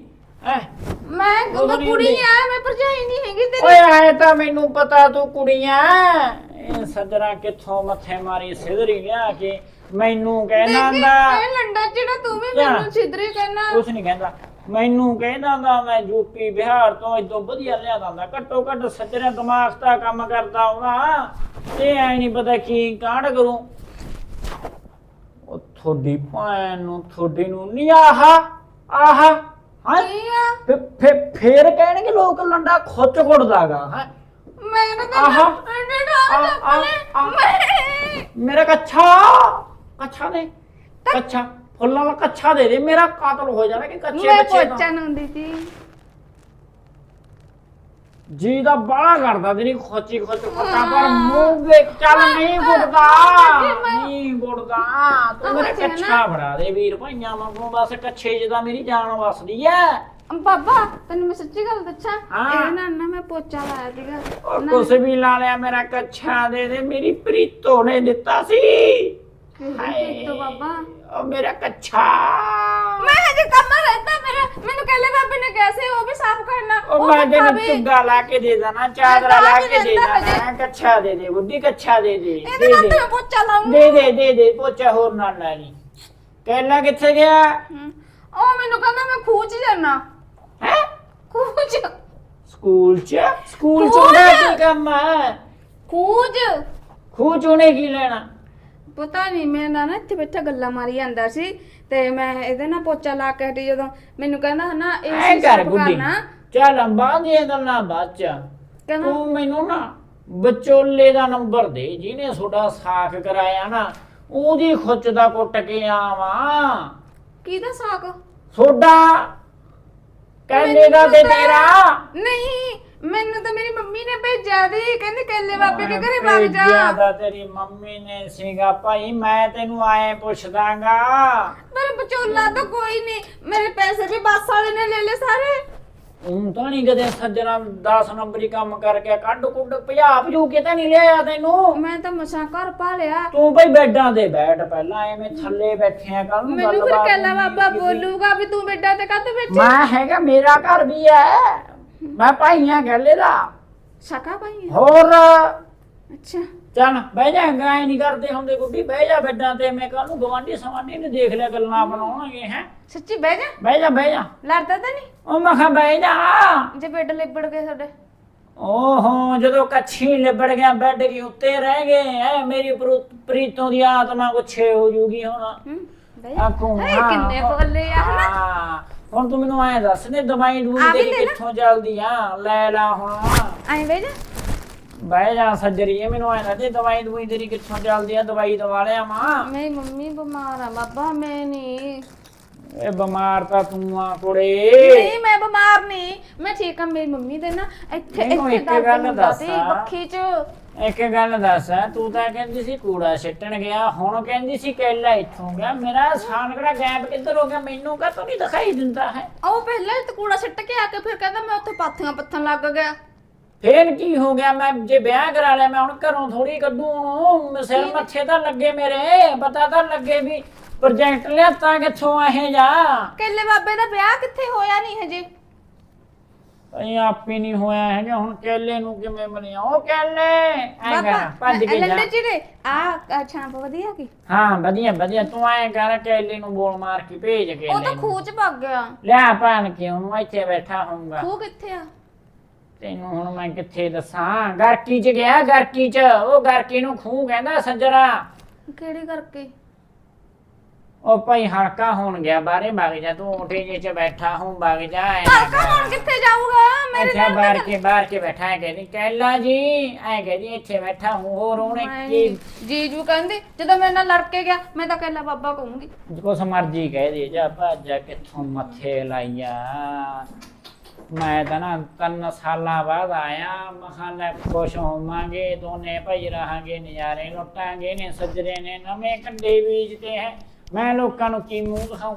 ਐ ਮੈਂ ਉਹ ਕੁੜੀ। ਆ ਮੈਂ ਭਰਜਾਈ ਨਹੀਂ ਹੈਗੀ ਤੇਰੀ। ਓਏ ਆਏ ਤਾਂ ਮੈਨੂੰ ਪਤਾ ਤੂੰ ਕੁੜੀਆਂ ਇਹ ਸੱਜਣਾ ਕਿੱਥੋਂ ਮੱਥੇ ਮਾਰੀ ਸਿਧਰੀ ਲਿਆ ਕੇ ਮੈਨੂੰ ਕਹਿਣਾ ਦੇਖੀ, ਦਾ ਇਹ ਲੰਡਾ ਜਿਹੜਾ ਤੂੰ ਵੀ ਕਿਆ? ਮੈਨੂੰ ਛਿਦਰੇ ਕਹਿਣਾ। ਕੁਛ ਨਹੀਂ ਕਹਿੰਦਾ। ਮੈਨੂੰ ਕਹਿੰਦਾ ਦਾ ਮੈਂ ਯੂਪੀ ਬਿਹਾਰ ਤੋਂ ਇਦੋਂ ਵਧੀਆ ਲਿਆਦਾ ਦਾ ਘੱਟੋ ਘੱਟ ਸੱਜਣਾ ਦਿਮਾਗ ਦਾ ਕੰਮ ਕਰਦਾ ਉਹਦਾ ਇਹ ਐ ਨਹੀਂ ਪਤਾ ਕੀ ਕਾਂਡ ਕਰੂੰ। ਉਹ ਥੋੜੀ ਭੈਣ ਨੂੰ ਥੋੜੀ ਨੂੰ ਨਹੀਂ ਆਹਾ? ਆਹਾ? ਹਾਂ? ਫੇਰ ਕਹਿਣਗੇ ਲੋਕ ਲੰਡਾ ਖੁੱਚ ਕੁੱਟਦਾਗਾ ਹੈ? ਮੈਂ ਨਾ। ਤਾਂ। ਮੈਂ ਮੇਰਾ ਕੱਛਾ? ਕੱਛਾ ਦੇ। ਕੱਛਾ। ਫੁੱਲਾਂ ਦਾ ਕੱਛਾ ਦੇ ਦੇ ਮੇਰਾ ਕਾਤਲ ਹੋ ਜਾਣਾ ਕਿ ਕੱਚੇ ਮੈਂ ਬੱਚੇ ਦਾ ਪੋਚਾ ਨੁੰਦੀ ਸੀ। ਜੀ ਦਾ ਬਾਲਾ ਕਰਦਾ ਤੇਰੀ ਖੋਚੀ ਖੋਚ ਖੋਟਾ ਪਰ ਮੂੰਹ ਦੇ ਚੱਲ ਨਹੀਂ ਗੁੱਟਦਾ ਨਹੀਂ ਗੁੱਟਦਾ ਤੂੰ ਮੇਰਾ। ਕੱਛਾ ਫੜਾ ਦੇ ਵੀਰ ਭਾਈਆਂ ਵਾਂਗੂ ਬਸ ਕੱਛੇ ਜਿਹਦਾ ਮੇਰੀ ਜਾਨ ਵਸਦੀ ਐ। ਬਾਬਾ ਤੈਨੂੰ ਮੈਂ ਸੱਚੀ ਗੱਲ ਦੱਸਾਂ ਹਾਂ। ਇਹਦੇ ਨਾਲ ਨਾ ਮੈਂ ਪੋਚਾ ਲਾਇਆ ਸੀਗਾ। ਉਹ ਕੁਛ ਵੀ ਲਾ ਲਿਆ ਮੇਰਾ ਕੱਛਾ ਦੇ ਦੇ ਮੇਰੀ ਪ੍ਰੀਤੋ ਨੇ ਦਿੱਤਾ ਸੀ। ਕਿਹੜੀ ਤੋਂ ਬਾਬਾ? ਉਹ ਮੇਰਾ ਕੱਛਾ। ਮੈਂ ਹਜੇ ਕੰਮ ਰਹਿਤਾ ਮੇਰਾ। ਮੈਨੂੰ ਕੱਲੇ ਬਾਬੇ ਨੇ ਕਿਹਾ ਸੀ ਉਹ ਵੀ ਸਾਫ਼ ਕਰਨਾ। ਉਹ ਮੈਂ ਤੈਨੂੰ ਖਾਵੇ। ਚੁੱਗਾ ਲਾ ਕੇ ਦੇ ਦੇਣਾ ਚਾਦਰਾ ਲਾ ਲਾ ਕੇ ਦੇ ਦੇਣਾ ਕੱਛਾ ਦੇ ਦੇ ਬੁੱਢੀ ਕੱਛਾ ਦੇ ਦੇ ਇਹਦੇ ਦੇ ਨਾਲ ਦੇ। ਤਾਂ ਪੋਚਾ ਲਾਉਂਗੀ ਦੇ ਦੇ ਦੇ ਦੇ ਪੋਚਾ ਹੋਰ ਨਾਲ ਲੈਣੀ ਕਹਿਲਾ ਕਿੱਥੇ ਗਿਆ? ਉਹ ਮੈਨੂੰ ਕਹਿੰਦਾ ਮੈਂ ਖੂਚ ਜਾਣਾ। ਹੈ? ਖੂਚ। ਸਕੂਲ ਚ? ਸਕੂਲ ਚ। ਉਹਦਾ ਕੀ ਕੰਮ? ਹੈ ਖੂਜ ਖੂਹ ਚੋਣੇ ਕੀ ਲੈਣਾ? ਪਤਾ ਨਹੀਂ ਮੈਂ ਨਾ ਨਾ ਇੱਥੇ ਬੈਠਾ ਗੱਲਾਂ ਮਾਰੀ ਜਾਂਦਾ ਸੀ ਤੇ ਮੈਂ ਇਹਦੇ ਨਾਲ ਪੋਚਾ ਲਾ ਕੇ ਹਟੀ ਜਦੋਂ ਮੈਨੂੰ ਕਹਿੰਦਾ ਨਾ ਇਹ ਐ ਸੀ ਕਰ ਗੁੱਡੀ। ਕਰਨਾ। ਚੱਲ ਅੰਬਾਂ ਦੀਆਂ ਗੱਲਾਂ ਬਾਅਦ ਚ। ਕਹਿੰਦਾ ਤੂੰ ਮੈਨੂੰ ਨਾ ਵਿਚੋਲੇ ਦਾ ਨੰਬਰ ਦੇ ਜਿਹਨੇ ਤੁਹਾਡਾ ਸਾਖ ਕਰਾਇਆ ਨਾ ਉਹਦੀ ਖੁੱਚ ਦਾ ਕੁੱਟ ਕੇ ਆਵਾਂ। ਕਿਹਦਾ ਸਾਕ? ਤੁਹਾਡਾ ਕਹਿੰਦੇ ਦਾ ਤੇ ਤੇਰਾ। ਨਹੀਂ ਮੈਨੂੰ ਤਾਂ ਮੇਰੀ ਮੰਮੀ ਨੇ ਭੇਜਿਆ ਦੀ ਕਹਿੰਦੀ ਕੇਲੇ ਬਾਬੇ ਦੇ ਘਰੇ ਵਗ ਜਾ। ਭੇਜਿਆ ਤਾਂ ਤੇਰੀ ਮੰਮੀ ਨੇ ਸੀਗਾ ਭਾਈ ਮੈਂ ਤੈਨੂੰ ਆਏ ਪੁੱਛਦਾਗਾ। ਪਰ ਵਿਚੋਲਾ ਤਾਂ ਕੋਈ ਨਹੀਂ ਮੇਰੇ ਪੈਸੇ ਵੀ ਬੱਸ ਵਾਲੇ ਨੇ ਲੈ ਲਏ ਸਾਰੇ। ਤੂੰ ਤਾਂ ਨਹੀਂ ਕਦੇ ਸੱਜਣਾ 10 ਨੰਬਰੀ ਕੰਮ ਕਰਕੇ ਕੱਢ ਕੁੱਢ ਭਜਾ ਭਜੂ ਕੇ ਤਾਂ ਨਹੀਂ ਲਿਆ ਤੈਨੂੰ। ਮੈਂ ਤਾਂ ਮਸਾਂ ਘਰ ਪਾ ਲਿਆ ਤੂੰ ਭਾਈ ਬੈੱਡਾਂ ਤੇ ਬੈਠ ਪਹਿਲਾਂ ਐਵੇਂ ਥੱਲੇ ਬੈਠਿਆ ਕਰ ਨੂੰ ਮੈਨੂੰ ਫਿਰ ਕੇਲਾ ਬਾਬਾ। ਬੋਲੂਗਾ ਵੀ ਤੂੰ ਬੇਟਾ ਤੇ ਕਾਹਤੇ ਬੈਠੀ? ਮੈਂ ਹੈਗਾ ਮੇਰਾ ਘਰ ਵੀ ਹੈ। ਮੈਂ ਭਾਈਆਂ ਗੱਲੇ ਦਾ। ਸਕਾ ਭਾਈ ਹੋਰ? ਅੱਛਾ। ਚੱਲ ਬਹਿ ਜਾ ਗਾਇ ਨਹੀਂ ਕਰਦੇ ਹੁੰਦੇ ਗੁੱਡੀ ਬਹਿ ਜਾ ਬੈੱਡਾਂ ਤੇ ਮੈਂ ਕੱਲ ਨੂੰ ਗਵਾਂਢੀ ਸਵਾਂਢੀ ਨੇ ਦੇਖ ਲਿਆ ਗੱਲਾਂ ਬਣਾਉਣਗੇ ਹੈ। ਸੱਚੀ ਬਹਿ ਜਾ। ਬਹਿ ਜਾ ਬਹਿ ਜਾ। ਲੜਦਾ ਤਾਂ ਨਹੀਂ? ਉਹ ਮੈਂ ਕਿਹਾ ਬਹਿ ਜਾ। ਜੇ ਬੈੱਡ ਲਿਬੜ ਗਏ ਤੁਹਾਡੇ। ਓਹੋ ਜਦੋਂ ਕੱਛੀ ਲਿਬੜ ਗਿਆ ਬੈੱਡ ਕੀ ਉੱਤੇ ਰਹਿ ਗਏ ਐ ਮੇਰੀ ਪ੍ਰੂ- ਪ੍ਰੀਤੋਂ ਦੀ ਆਤਮਾ ਗੁੱਛੇ ਹੋ ਜੂਗੀ ਹੁਣ। ਹੂੰ ਬਹਿ ਜਾ। ਹਾਏ, ਕਿੰਨੇ ਬੋਲੇ ਆ ਹਨਾ? ਹਾਂ। ਹੁਣ ਤੂੰ ਮੈਨੂੰ ਐ ਦੱਸ ਨੇ ਦਵਾਈ ਦੂਈ ਆ ਵੀ ਤੇਰੀ ਲੈ ਲਾ। ਕਿੱਥੋਂ ਚੱਲਦੀ ਆ? ਲੈ ਲਾ ਹੁਣ। ਐਂ ਬਹਿ ਜਾ। ਬਹਿ ਜਾ ਸੱਜਰੀਏ ਮੈਨੂੰ ਐ ਦੱਸ ਦਵਾਈ ਦੂਈ ਤੇਰੀ ਕਿੱਥੋਂ ਚੱਲਦੀ ਆ? ਦਵਾਈ ਦਵਾ ਲਿਆ ਮਾਂ। ਮੇਰੀ ਮੰਮੀ ਬਿਮਾਰ ਆ ਬਾਬਾ ਮੈਂ ਨਹੀਂ ਇਹ ਬਿਮਾਰ ਤਾਂ ਤੂੰ ਆ ਕੁੜੇ ਨਹੀਂ ਮੈਂ ਬਿਮਾਰ ਨਹੀਂ। ਮੈਂ ਠੀਕ ਆ ਮੇਰੀ ਮੰਮੀ ਦੇ ਨਾ ਇੱਥੇ ਇੱਥੇ ਇੱਕ ਦਰਦ ਗੱਲ ਹੁੰਦਾ ਦੱਸ। ਸੀ। ਬੱਖੀ 'ਚ। ਇੱਕ ਗੱਲ ਦੱਸ ਤੂੰ ਤਾਂ ਕਹਿੰਦੀ ਸੀ ਕੂੜਾ ਸਿੱਟਣ ਗਿਆ ਹੁਣ ਕਹਿੰਦੀ ਸੀ ਕੈਲਾ ਇੱਥੋਂ ਗਿਆ। ਮੇਰਾ ਸਾਨਕੜਾ ਗੈਪ ਕਿੱਧਰ ਹੋ ਗਿਆ? ਮੈਨੂੰ ਕਾ ਨਹੀਂ ਦਿਖਾਈ ਦਿੰਦਾ ਹੈ? ਉਹ ਪਹਿਲਾਂ ਤੇ ਕੂੜਾ ਸਿੱਟ ਕੇ ਆ ਕੇ ਫਿਰ ਕਹਿੰਦਾ ਮੈਂ ਉੱਥੇ ਪਾਥੀਆਂ ਪੱਥਣ ਲੱਗ ਗਿਆ। ਫੇਰ ਕੀ ਹੋ ਗਿਆ? ਮੈਂ ਜੇ ਵਿਆਹ ਕਰਾ ਲਿਆ ਮੈਂ ਹੁਣ ਘਰੋਂ ਥੋੜੀ ਕੱਢੂ ਉਹਨੂੰ। ਸਿਰ ਮੱਥੇ ਤਾਂ ਲੱਗੇ ਮੇਰੇ ਪਤਾ ਤਾਂ ਲੱਗੇ ਵੀ ਪ੍ਰੋਜੈਕਟ ਲਿਆਤਾ ਕਿੱਥੋਂ ਇਹ ਜਾ? ਕੇਲੇ ਬਾਬੇ ਦਾ ਵਿਆਹ ਕਿੱਥੇ ਹੋਇਆ ਨਹੀਂ ਹਜੇ? ਅਈ ਆਪੇ ਨਹੀਂ ਹੋਇਆ ਹੈ ਜੇ ਹੁਣ ਕੈਲੇ ਨੂੰ ਕਿਵੇਂ ਬਣਿਆ? ਉਹ ਕੈਲੇ! ਐ ਕਰ ਭੱਜ ਕੇ ਜਾ। ਲੰਡੇ ਚਿੜੇ ਆ ਛਾਂਪ ਵਧੀਆ ਕੀ? ਹਾਂ ਵਧੀਆ ਵਧੀਆ। ਤੂੰ ਐ ਕਰ ਕੈਲੇ ਨੂੰ ਬੋਲ ਮਾਰ ਕੇ ਭੇਜ ਕੇ ਉਹ ਤਾਂ ਖੂਹ 'ਚ ਭੱਗ ਗਿਆ। ਲਿਆ ਭਾਣ ਕੇ ਉਹਨੂੰ ਇੱਥੇ ਬੈਠਾ ਹੋਊਗਾ। ਖੂਹ ਕਿੱਥੇ ਆ? ਤੈਨੂੰ ਹੁਣ ਮੈਂ ਕਿੱਥੇ ਦੱਸਾਂ? ਗਰਕੀ ਚ ਗਿਆ ਗਰਕੀ ਚ। ਉਹ ਗਰਕੀ ਨੂੰ ਖੂਹ ਕਹਿੰਦਾ ਸੱਜਰਾ। ਕਿਹੜੀ ਕਰਕੇ ਉਹ ਭਾਈ ਹਲਕਾ ਹੋਣ ਗਿਆ ਬਾਰੇ ਵਗ ਜਾ ਤੂੰ ਉਠੇ ਜੇ ਚ ਬੈਠਾ ਹੂੰ ਵਗ ਜਾ ਐ ਨਾ ਕਾਕਾ ਹੁਣ ਕਰ। ਕਿੱਥੇ ਜਾਊਗਾ? ਮੇਰੇ ਅੱਛਾ ਨਾਲ ਬਾਹਰ ਕੇ ਬਾਹਰ ਕੇ ਬੈਠਾ ਹੈ ਕਹਿੰਦੀ ਕੈਲਾ ਜੀ ਐ ਕਹਿੰਦੀ ਇੱਥੇ ਬੈਠਾ ਹੂੰ ਹੋਰ ਉਹਨੇ ਕੀ ਜੀਜੂ ਕਹਿੰਦੀ ਜਦੋਂ ਮੇਰੇ ਨਾਲ ਲੜ ਕੇ ਗਿਆ ਮੈਂ ਤਾਂ ਕਹਿਲਾ ਬਾਬਾ ਕਹੂੰਗੀ। ਕੁਛ ਮਰਜ਼ੀ ਕਹਿ ਦੇ ਜਾ ਭੱਜ ਕਿੱਥੋਂ ਮੱਥੇ ਲਾਈਆ। ਮੈਂ ਤਾਂ ਨਾ ਤਿੰਨ ਸਾਲਾਂ ਬਾਅਦ ਆਇਆ ਮਖਾਨਾ ਖੁਸ਼ ਹੋਵਾਂਗੇ ਦੋਨੇ ਭਾਈ ਰਹਾਂਗੇ ਨਜ਼ਾਰੇ ਲੁੱਟਾਂਗੇ ਨੇ ਸੱਜਰੇ ਨੇ ਨਵੇਂ ਕੰਡੇ ਬੀਜਦੇ ਹੈ। ਮੈਂ ਲੋਕਾਂ ਨੂੰ ਕੀ ਮੂੰਹ ਦਿਖਾਉਂ?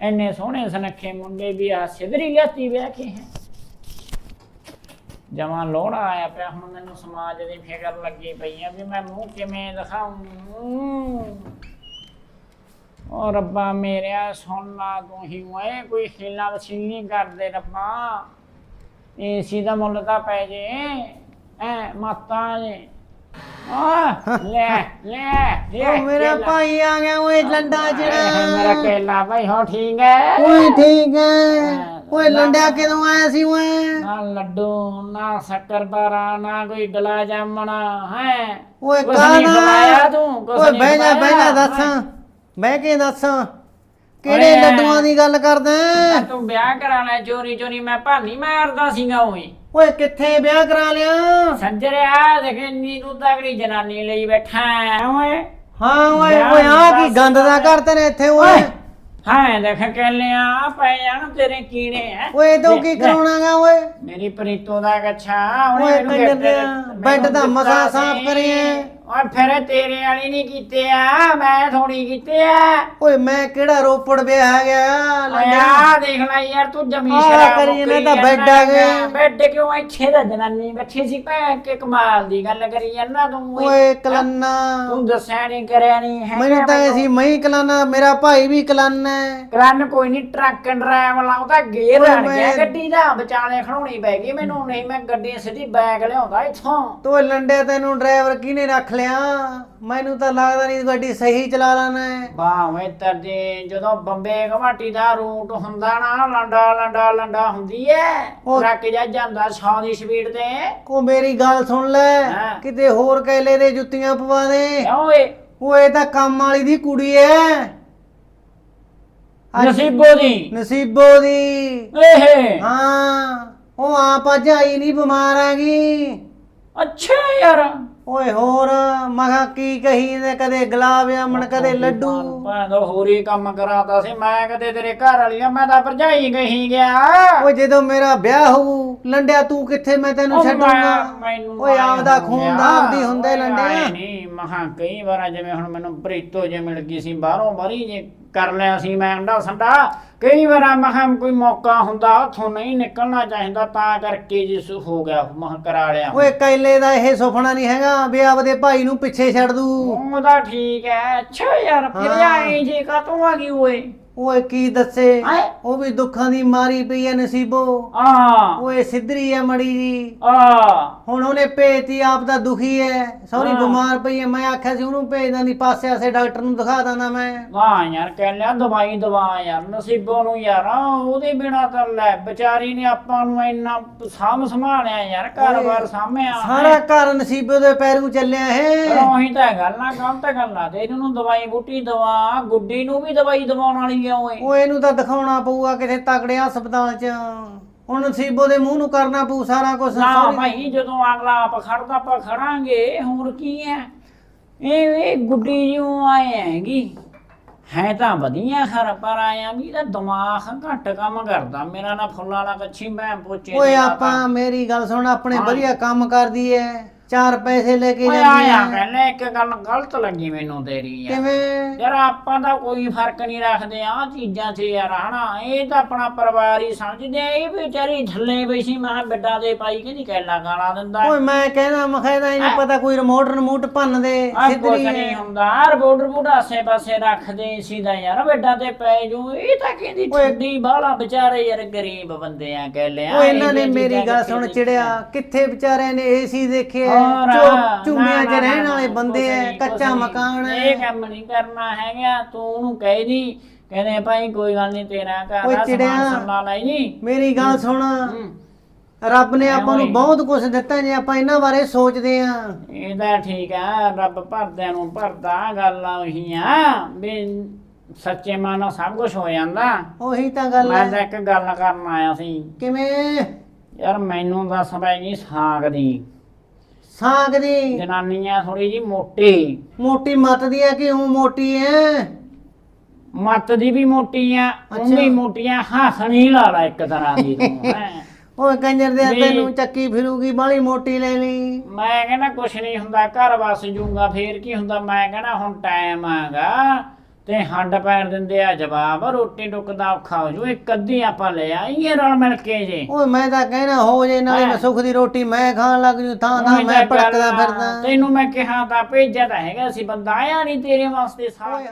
ਐਨੇ ਸੋਹਣੇ ਸੁਨੱਖੇ ਮੁੰਡੇ ਵੀ ਆ, ਸਿਧਰੀ ਲਿਆਤੀ ਵਿਆਹ ਕੇ ਹੈ। ਜਮਾਂ ਲੋੜਾ ਆਇਆ ਪਿਆ, ਹੁਣ ਮੈਨੂੰ ਸਮਾਜ ਦੀ ਫਿਕਰ ਲੱਗੀ ਪਈ ਆ ਵੀ ਮੈਂ ਮੂੰਹ ਕਿਵੇਂ ਦਿਖਾਉਂ? ਓ ਰੱਬਾ ਮੇਰਿਆ ਸੁਣਨਾ ਤੂੰ ਹੀ, ਓਏ ਕੋਈ ਹੀਲਾ ਵਸੀਲੀ ਕਰਦੇ ਰੱਬਾ। ਏਸੀ ਦਾ ਮੁੱਲ ਤਾਂ ਪੈ ਜੇ, ਐ, ਮਾਤਾ ਜੇ। ਆ ਲੈ ਲੈ ਉਹ ਮੇਰਾ। ਭਾਈ ਆ ਗਿਆ ਓਏ ਲੰਡਾ ਮੇਰਾ ਕੇਲਾ ਭਾਈ ਹੋ ਠੀਕ ਹੈ? ਓਏ ਠੀਕ ਹੈ। ਓਏ ਲੰਡਿਆ ਕਿਦੋਂ ਆਇਆ ਸੀ ਓਏ? ਨਾ ਲੱਡੂ ਨਾ ਨਾ ਕੋਈ ਗਲਾ ਜਾਮਣਾ ਹੈ? ਓਏ ਤੂੰ, ਓਏ ਬਹਿ ਜਾ ਬਹਿ ਜਾ। ਦੱਸ। ਬਹਿ ਕੇ ਦੱਸ। ਕਿਹੜੇ। ਲੱਡੂਆਂ ਦੀ ਗੱਲ ਕਰਦਾ? ਮੈਂ ਤੂੰ ਵਿਆਹ ਕਰਾਣਾ ਚੋਰੀ ਚੋਰੀ ਮੈਂ ਭਾਨੀ ਮਾਰਦਾ ਸੀਗਾ ਓਏ ਓਏ ਕਿੱਥੇ ਵਿਆਹ ਕਰਾ ਲਿਆ? ਸੰਜਰਿਆ ਦੇਖ ਤੂੰ ਤਗੜੀ ਜਨਾਨੀ ਲਈ ਬੈਠਾ ਹੈ ਓਏ। ਹਾਂ ਓਏ ਓਏ ਆ ਕੀ ਗੰਦ ਦਾ ਕਰਤੇ ਨੇ ਇੱਥੇ ਓਏ। ਹਾਂ ਦੇਖ ਕਹਿਲਿਆ ਪੈ ਜਾਣ ਤੇਰੇ ਕੀੜੇ ਹੈ। ਓਏ ਤੂੰ ਕੀ ਕਰਾਉਣਾਗਾ ਓਏ? ਮੇਰੀ ਪ੍ਰੀਤੋ ਦਾ ਉਹਨੇ ਓਏ ਬੈੱਡ ਦਾ ਮਸਾ। ਸਾਫ਼ ਕਰੀਏ। ਓਏ ਫਿਰ ਤੇਰੇ ਵਾਲੀ ਨਹੀਂ ਕੀਤੇ ਆ ਮੈਂ ਥੋੜੀ ਕੀਤੇ ਆ। ਓਏ ਮੈਂ ਕਿਹੜਾ ਰੋਪੜ ਵਿਆਹ ਗਿਆ ਲੰਡਿਆ ਆ ਦੇਖ ਲੈ ਯਾਰ ਤੂੰ ਜਮੀ ਆਹ ਸ਼ਰਾਬ ਕਰੀ ਮੁੱਕਰੀ ਜਾਂਦਾ, ਬੈੱਡ ਆ ਗਏ। ਬੈੱਡ ਕਿਉਂ ਇੱਥੇ ਦਾ ਜਨਾਨੀ ਬੈਠੀ ਸੀ ਭੈ ਕੇ ਕਮਾਲ ਦੀ ਗੱਲ ਕਰੀ ਜਾਂਦਾ ਤੂੰ ਓਏ। ਓਏ ਕਲੰਨਾ। ਤੂੰ ਦੱਸਿਆ ਨਹੀਂ ਕਰਿਆ ਨਹੀਂ ਹੈ ਮੈਨੂੰ ਤਾਂ ਐਸੀ ਮਈ ਕਲਾਨਾ ਮੇਰਾ ਭਾਈ ਵੀ ਕਲਾਨਾ ਹੈ। ਕਰਨ ਕੋਈ ਨਹੀਂ ਟਰੱਕ ਐਂਡ ਡਰਾਈਵ ਉਹਦਾ ਗੇਅਰ ਓਏ ਅੜ ਗਿਆ ਮੈਂ- ਗੱਡੀ ਦਾ ਵਿਚਾਲੇ ਖੜਾਉਣੀ ਪੈ ਗਈ ਮੈਨੂੰ ਨਹੀਂ ਮੈਂ ਗੱਡੀ ਸਿੱਧੀ ਬੈਗ ਲਿਆਉਂਦਾ ਇੱਥੋਂ। ਤੂੰ ਲੰਡੇ ਤੈਨੂੰ ਡਰਾਈਵਰ ਕਿਹਨੇ ਰੱਖ ਲਿਆ ਮੈਨੂੰ ਤਾਂ ਲੱਗਦਾ ਨਹੀਂ ਗੱਡੀ ਸਹੀ ਚਲਾ ਲੈਣਾ ਹੈ। ਵਾਹ ਵੇ ਤਰਦੇ ਜਦੋਂ ਬੰਬੇ ਘਵਾਟੀ ਦਾ ਰੂਟ ਹੁੰਦਾ ਨਾ ਲੰਡਾ ਲੰਡਾ ਲੰਡਾ ਹੁੰਦੀ ਐ। ਉਹ- ਟਰੱਕ ਜਾ ਜਾਂਦਾ 100 ਦੀ ਸਪੀਡ ਤੇ। ਕੋ ਮੇਰੀ ਗੱਲ ਸੁਣ ਲੈ ਹਾਂ। ਕਿਤੇ ਹੋਰ ਕੈਲੇ ਦੇ ਜੁੱਤੀਆਂ ਪਵਾ ਦੇ। ਕਿਉਂ ਓਏ? ਓਏ ਤਾਂ ਕੰਮ ਵਾਲੀ ਦੀ ਕੁੜੀ ਐ। ਅੱਜ- ਨਸੀਬੋ ਦੀ। ਨਸੀਬੋ ਦੀ। ਏਹੇ ਹਾਂ ਉਹ ਆਪ ਅੱਜ ਆਈ ਨਹੀਂ ਬਿਮਾਰ ਆ ਗਈ ਅੱਛਾ ਯਾਰ। ਓਏ ਹੋਰ ਮਗਾ ਕੀ ਕਹੀ ਨੇ ਕਦੇ ਗੁਲਾਬ ਜਾਮਣ ਕਦੇ ਲੱਡੂ। ਭਾਂ ਦਾ ਹੋਰੀ ਕੰਮ ਕਰਾਤਾ ਸੀ। ਮੈਂ ਕਦੇ ਤੇਰੇ ਘਰ ਵਾਲੀ ਆ ਮੈਂ ਤਾਂ ਭਰਜਾਈ ਗਈ ਗਿਆ। ਓਏ ਜਦੋਂ ਮੇਰਾ ਵਿਆਹ ਹੋਊ ਲੰਡਿਆ ਤੂੰ ਕਿੱਥੇ? ਮੈਂ ਤੈਨੂੰ ਛੱਡੂੰਗਾ। ਓਏ ਆਪਦਾ ਖੂਨ। ਦਾ ਆਪਦੀ ਹੁੰਦਾ ਲੰਡਿਆ। ਨਹੀਂ। ਮਹਾ ਕਈ ਵਾਰ ਜਿਵੇਂ ਹੁਣ ਮੈਨੂੰ ਪ੍ਰੀਤੋ ਜੇ ਮਿਲ ਗਈ ਸੀ ਬਾਹਰੋਂ ਬਾਰੀ ਜੇ ਕਰ ਲਿਆ ਸੀ ਮੈਂ। ਅੰਡਾ ਸੰਡਾ ਕਈ ਵਾਰ ਮਹਾ ਕੋਈ ਮੌਕਾ ਹੁੰਦਾ ਉਥੋਂ ਨਹੀਂ ਨਿਕਲਣਾ ਚਾਹੀਦਾ ਤਾਂ ਕਰਕੇ ਜਿਸ ਹੋ ਗਿਆ ਮਹਾ ਕਰਾ ਲਿਆ। ਓਏ ਕੈਲੇ ਦਾ ਇਹ ਸੁਪਨਾ ਨਹੀਂ ਹੈਗਾ ਵੀ ਆਪਦੇ ਭਾਈ ਨੂੰ ਪਿੱਛੇ ਛੱਡ ਦੂ। ਉਹਦਾ ਠੀਕ ਹੈ ਅੱਛਾ ਯਾਰ ਫਿਰ ਹਾਂ। ਆਏ ਜੇ ਕਾ ਤੂੰ ਆ ਗਈ ਓਏ? ਓਏ ਕੀ ਦੱਸੇ? ਹੈਂ? ਉਹ ਵੀ ਦੁੱਖਾਂ ਦੀ ਮਾਰੀ ਪਈ ਐ ਨਸੀਬੋ। ਆ ਓਏ ਸਿੱਧਰੀ ਐ ਮੜੀ ਜੀ। ਆ ਹੁਣ ਉਹਨੇ ਭੇਜਤੀ ਆਪ ਦਾ ਦੁਖੀ ਐ। ਸੌਰੀ ਹਾਂ। ਬਿਮਾਰ ਪਈ ਐ। ਮੈਂ ਆਖਿਆ ਸੀ ਉਹਨੂੰ ਭੇਜਦਾ ਦੀ ਪਾਸੇ ਆਸੇ ਡਾਕਟਰ ਨੂੰ ਦਿਖਾ ਦਾਂਦਾ ਮੈਂ। ਵਾਹ ਯਾਰ ਕਹਿ ਲਿਆ ਦਵਾਈ ਦਵਾ ਯਾਰ ਨਸੀਬੋਂ ਨੂੰ ਯਾਰ। ਉਹਦੇ ਬਿਨਾ ਤਾਂ ਲੈ ਵਿਚਾਰੀ ਨੇ ਆਪਾਂ ਨੂੰ ਇੰਨਾ ਸਾਂਭ ਸੰਭਾਲਿਆ ਯਾਰ ਘਰ-ਬਾਰ ਸਾਂਭਿਆ ਸਾਰਾ ਘਰ ਨਸੀਬੋ ਦੇ ਪੈਰੂ ਚੱਲਿਆ ਪਰ ਹੈ ਉਹੀ ਤਾਂ ਗੱਲ ਨਾ ਗਲਤ ਗੱਲ ਆ। ਤੇ ਇਹਨੂੰ ਦਵਾਈ ਬੂਟੀ ਦਵਾ ਗੁੱਡੀ ਨੂੰ ਵੀ ਦਵਾਈ ਦਵਾਉਣ ਵਾਲੀ ਆ ਓਏ ਉਹ ਇਹਨੂੰ ਤਾਂ ਦਿਖਾਉਣਾ ਪਊਗਾ ਕਿਤੇ ਤਕੜੇ ਹਸਪਤਾਲ 'ਚ। ਹੁਣ ਨਸੀਬੋ ਦੇ ਮੂੰਹ ਨੂੰ ਕਰਨਾ ਪਊ ਸਾਰਾ ਕੁਝ ਨਾ ਭਾਈ ਜਦੋਂ ਅਗਲਾ ਆਪ ਖੜਦਾ ਆਪਾਂ ਖੜਾਂਗੇ। ਹੋਰ ਕੀ ਹੈ ਇਹ ਇਹ ਗੁੱਡੀ ਜਿਉਂ ਆਏ ਹੈਗੀ। ਹੈ ਤਾਂ ਵਧੀਆ ਖਰ ਪਰ ਆਇਆ ਵੀ ਇਹਦਾ ਦਿਮਾਗ ਘੱਟ ਕੰਮ ਕਰਦਾ। ਮੇਰਾ ਨਾ ਫੁੱਲਾਂ ਵਾਲਾ ਕੱਛੀ ਮੈਂ ਪੋਚੇ ਓਏ ਆਪਾਂ ਮੇਰੀ ਗੱਲ ਸੁਣ ਆਪਣੇ। ਵਧੀਆ ਕੰਮ ਕਰਦੀ ਐ। ਚਾਰ ਪੈਸੇ ਲੈ ਕੇ ਓਏ ਜਾਂਦੀ ਆਇਆ ਪਹਿਲੇ ਇੱਕ ਗੱਲ ਗਲਤ ਲੱਗੀ ਮੈਨੂੰ ਤੇਰੀ ਯਾਰ ਕਿਵੇਂ? ਯਾਰ ਆਪਾਂ ਤਾਂ ਕੋਈ ਫ਼ਰਕ ਨਹੀਂ ਰੱਖਦੇ ਆ ਚੀਜ਼ਾਂ 'ਚ ਯਾਰ ਹਨਾ? ਇਹ ਤਾਂ ਆਪਣਾ ਪਰਿਵਾਰ ਹੀ ਸਮਝਦੇ ਆ ਇਹ ਵਿਚਾਰੀ ਥੱਲੇ ਪਈ ਸੀ ਮੈਂ ਕਿਹਾ ਬਿੱਡਾ ਦੇ ਪਾਈ ਕਹਿੰਦੀ ਕੈਲਾ ਗਾਲਾਂ ਦਿੰਦਾ? ਓਏ ਮੈਂ ਕਹਿੰਦਾ ਮਖਾਇਦਾ ਇਹਨੂੰ ਪਤਾ ਕੋਈ ਰਿਮੋਟ ਰਿਮੋਟ ਭੰਨ ਦੇ ਆ ਕੁਛ ਸਿੱਧਰੀ ਨਹੀਂ ਹੁੰਦਾ ਰਿਪੋਰਟ ਰਿਪੋਰਟ ਆਸੇ ਪਾਸੇ ਰੱਖਦੇ ਸੀ ਦਾ ਯਾਰ ਬਿੱਡਾ ਤੇ ਪੈ ਜੂ ਇਹ ਤਾਂ ਕਹਿੰਦੀ। ਠੱਡੀ ਬਾਲਾ ਵਿਚਾਰੇ ਯਾਰ ਗਰੀਬ ਬੰਦੇ ਆ ਕਹਿ ਲਿਆ ਓਏ ਇਹਨਾਂ ਨੇ ਮੇਰੀ ਗੱਲ ਸੁਣ ਚਿੜਿਆ ਕਿੱਥੇ ਵਿਚਾਰਿਆਂ ਨੇ ਏਸੀ ਦੇਖੇ ਐ ਹੋਰ, ਚੋ- ਝੂਮਿਆਂ 'ਚ ਰਹਿਣ ਵਾਲੇ ਬੰਦੇ ਐ ਕੱਚਾ। ਮਕਾਨ ਇਹ ਐ ਕੰਮ ਨਹੀਂ ਕਰਨਾ ਹੈਗਾ ਤੂੰ ਉਹਨੂੰ ਕਹਿ ਦੀ ਕਹਿੰਦੇ ਭਾਈ ਕੋਈ ਗੱਲ ਨਹੀਂ ਤੇਰਾ ਘਰ ਓਏ ਦਾ ਚਿੜਿਆ। ਸਮਾਨ ਲਈ ਜੀ ਮੇਰੀ ਗੱਲ ਸੁਣ। ਹੂੰ। ਰੱਬ ਨੇ ਆਪਾਂ ਨੂੰ। ਬਹੁਤ ਕੁਝ ਦਿੱਤਾ ਜੇ ਆਪਾਂ ਇਹਨਾਂ ਬਾਰੇ ਸੋਚਦੇ ਆ ਇਹਦਾ ਠੀਕ ਆ ਰੱਬ ਭਰਦਿਆਂ ਨੂੰ ਭਰਦਾ ਗੱਲ ਉਹੀ ਆ ਵੀ ਸੱਚੇ ਮਨ ਨਾਲ ਸਭ ਕੁਝ ਹੋ ਜਾਂਦਾ। ਉਹੀ ਤਾਂ ਗੱਲ ਮੈਂ ਇੱਕ ਗੱਲ ਕਰਨ ਆਇਆ ਸੀ। ਕਿਵੇਂ? ਯਾਰ ਮੈਨੂੰ ਦੱਸ ਪੈ ਗਈ ਸਾਗ ਦੀ। ਸਾਗ ਦੀ। ਜਨਾਨੀ ਆ ਥੋੜੀ ਜੀ ਮੋਟੀ। ਮੋਟੀ ਮੱਤ ਦੀ ਐ ਕਿ ਉਹ ਮੋਟੀ ਐ? ਮੱਤ ਦੀ ਵੀ ਮੋਟੀ ਆ। ਵੀ ਮੋਟੀਆਂ ਹੱਸਣੀ ਲਾ ਲਾ ਇੱਕ ਤਰ੍ਹਾਂ ਦੀ ਤੂੰ ਹੈਂ। ਓਏ ਕੰਜਰ ਦੇ ਵੀ- ਤੈਨੂੰ ਚੱਕੀ ਫਿਰੂਗੀ ਬਾਲੀ ਮੋਟੀ ਲੈ ਲਈ। ਮੈਂ ਕਹਿੰਦਾ ਕੁਛ ਨਹੀਂ ਹੁੰਦਾ ਘਰ ਵਸ ਜੂਗਾ ਫੇਰ ਕੀ ਹੁੰਦਾ? ਮੈਂ ਕਹਿੰਦਾ ਹੁਣ ਟਾਈਮ ਆਗਾ। ਤੇ ਹੱਡ ਪੈਰ ਦਿੰਦੇ ਆ ਜਵਾਬ ਰੋਟੀ ਟੁੱਕ ਦਾ ਔਖਾ ਹੋ ਜੂ ਇੱਕ ਅੱਧੀ ਆਪਾਂ ਲੈ ਆਈਏ ਰਲ ਮਿਲ ਕੇ ਜੇ ਓਏ ਮੈਂ ਤਾਂ ਕਹਿਣਾ ਹੋ ਜੇ ਨਾਲੇ ਮੈਂ। ਸੁੱਖ ਦੀ ਰੋਟੀ ਮੈਂ ਖਾਣ ਲੱਗ ਜੂ ਮੈਂ ਤਾਂ ਗੱਲ ਭੜਕਦਾ। ਫਿਰਦਾ ਤੈਨੂੰ ਮੈਂ ਕਿਹਾ ਤਾਂ ਭੇਜਿਆ ਤਾਂ ਹੈਗਾ ਸੀ ਬੰਦਾ ਆਇਆ ਨਹੀਂ ਤੇਰੇ ਵਾਸਤੇ ਸਾਗ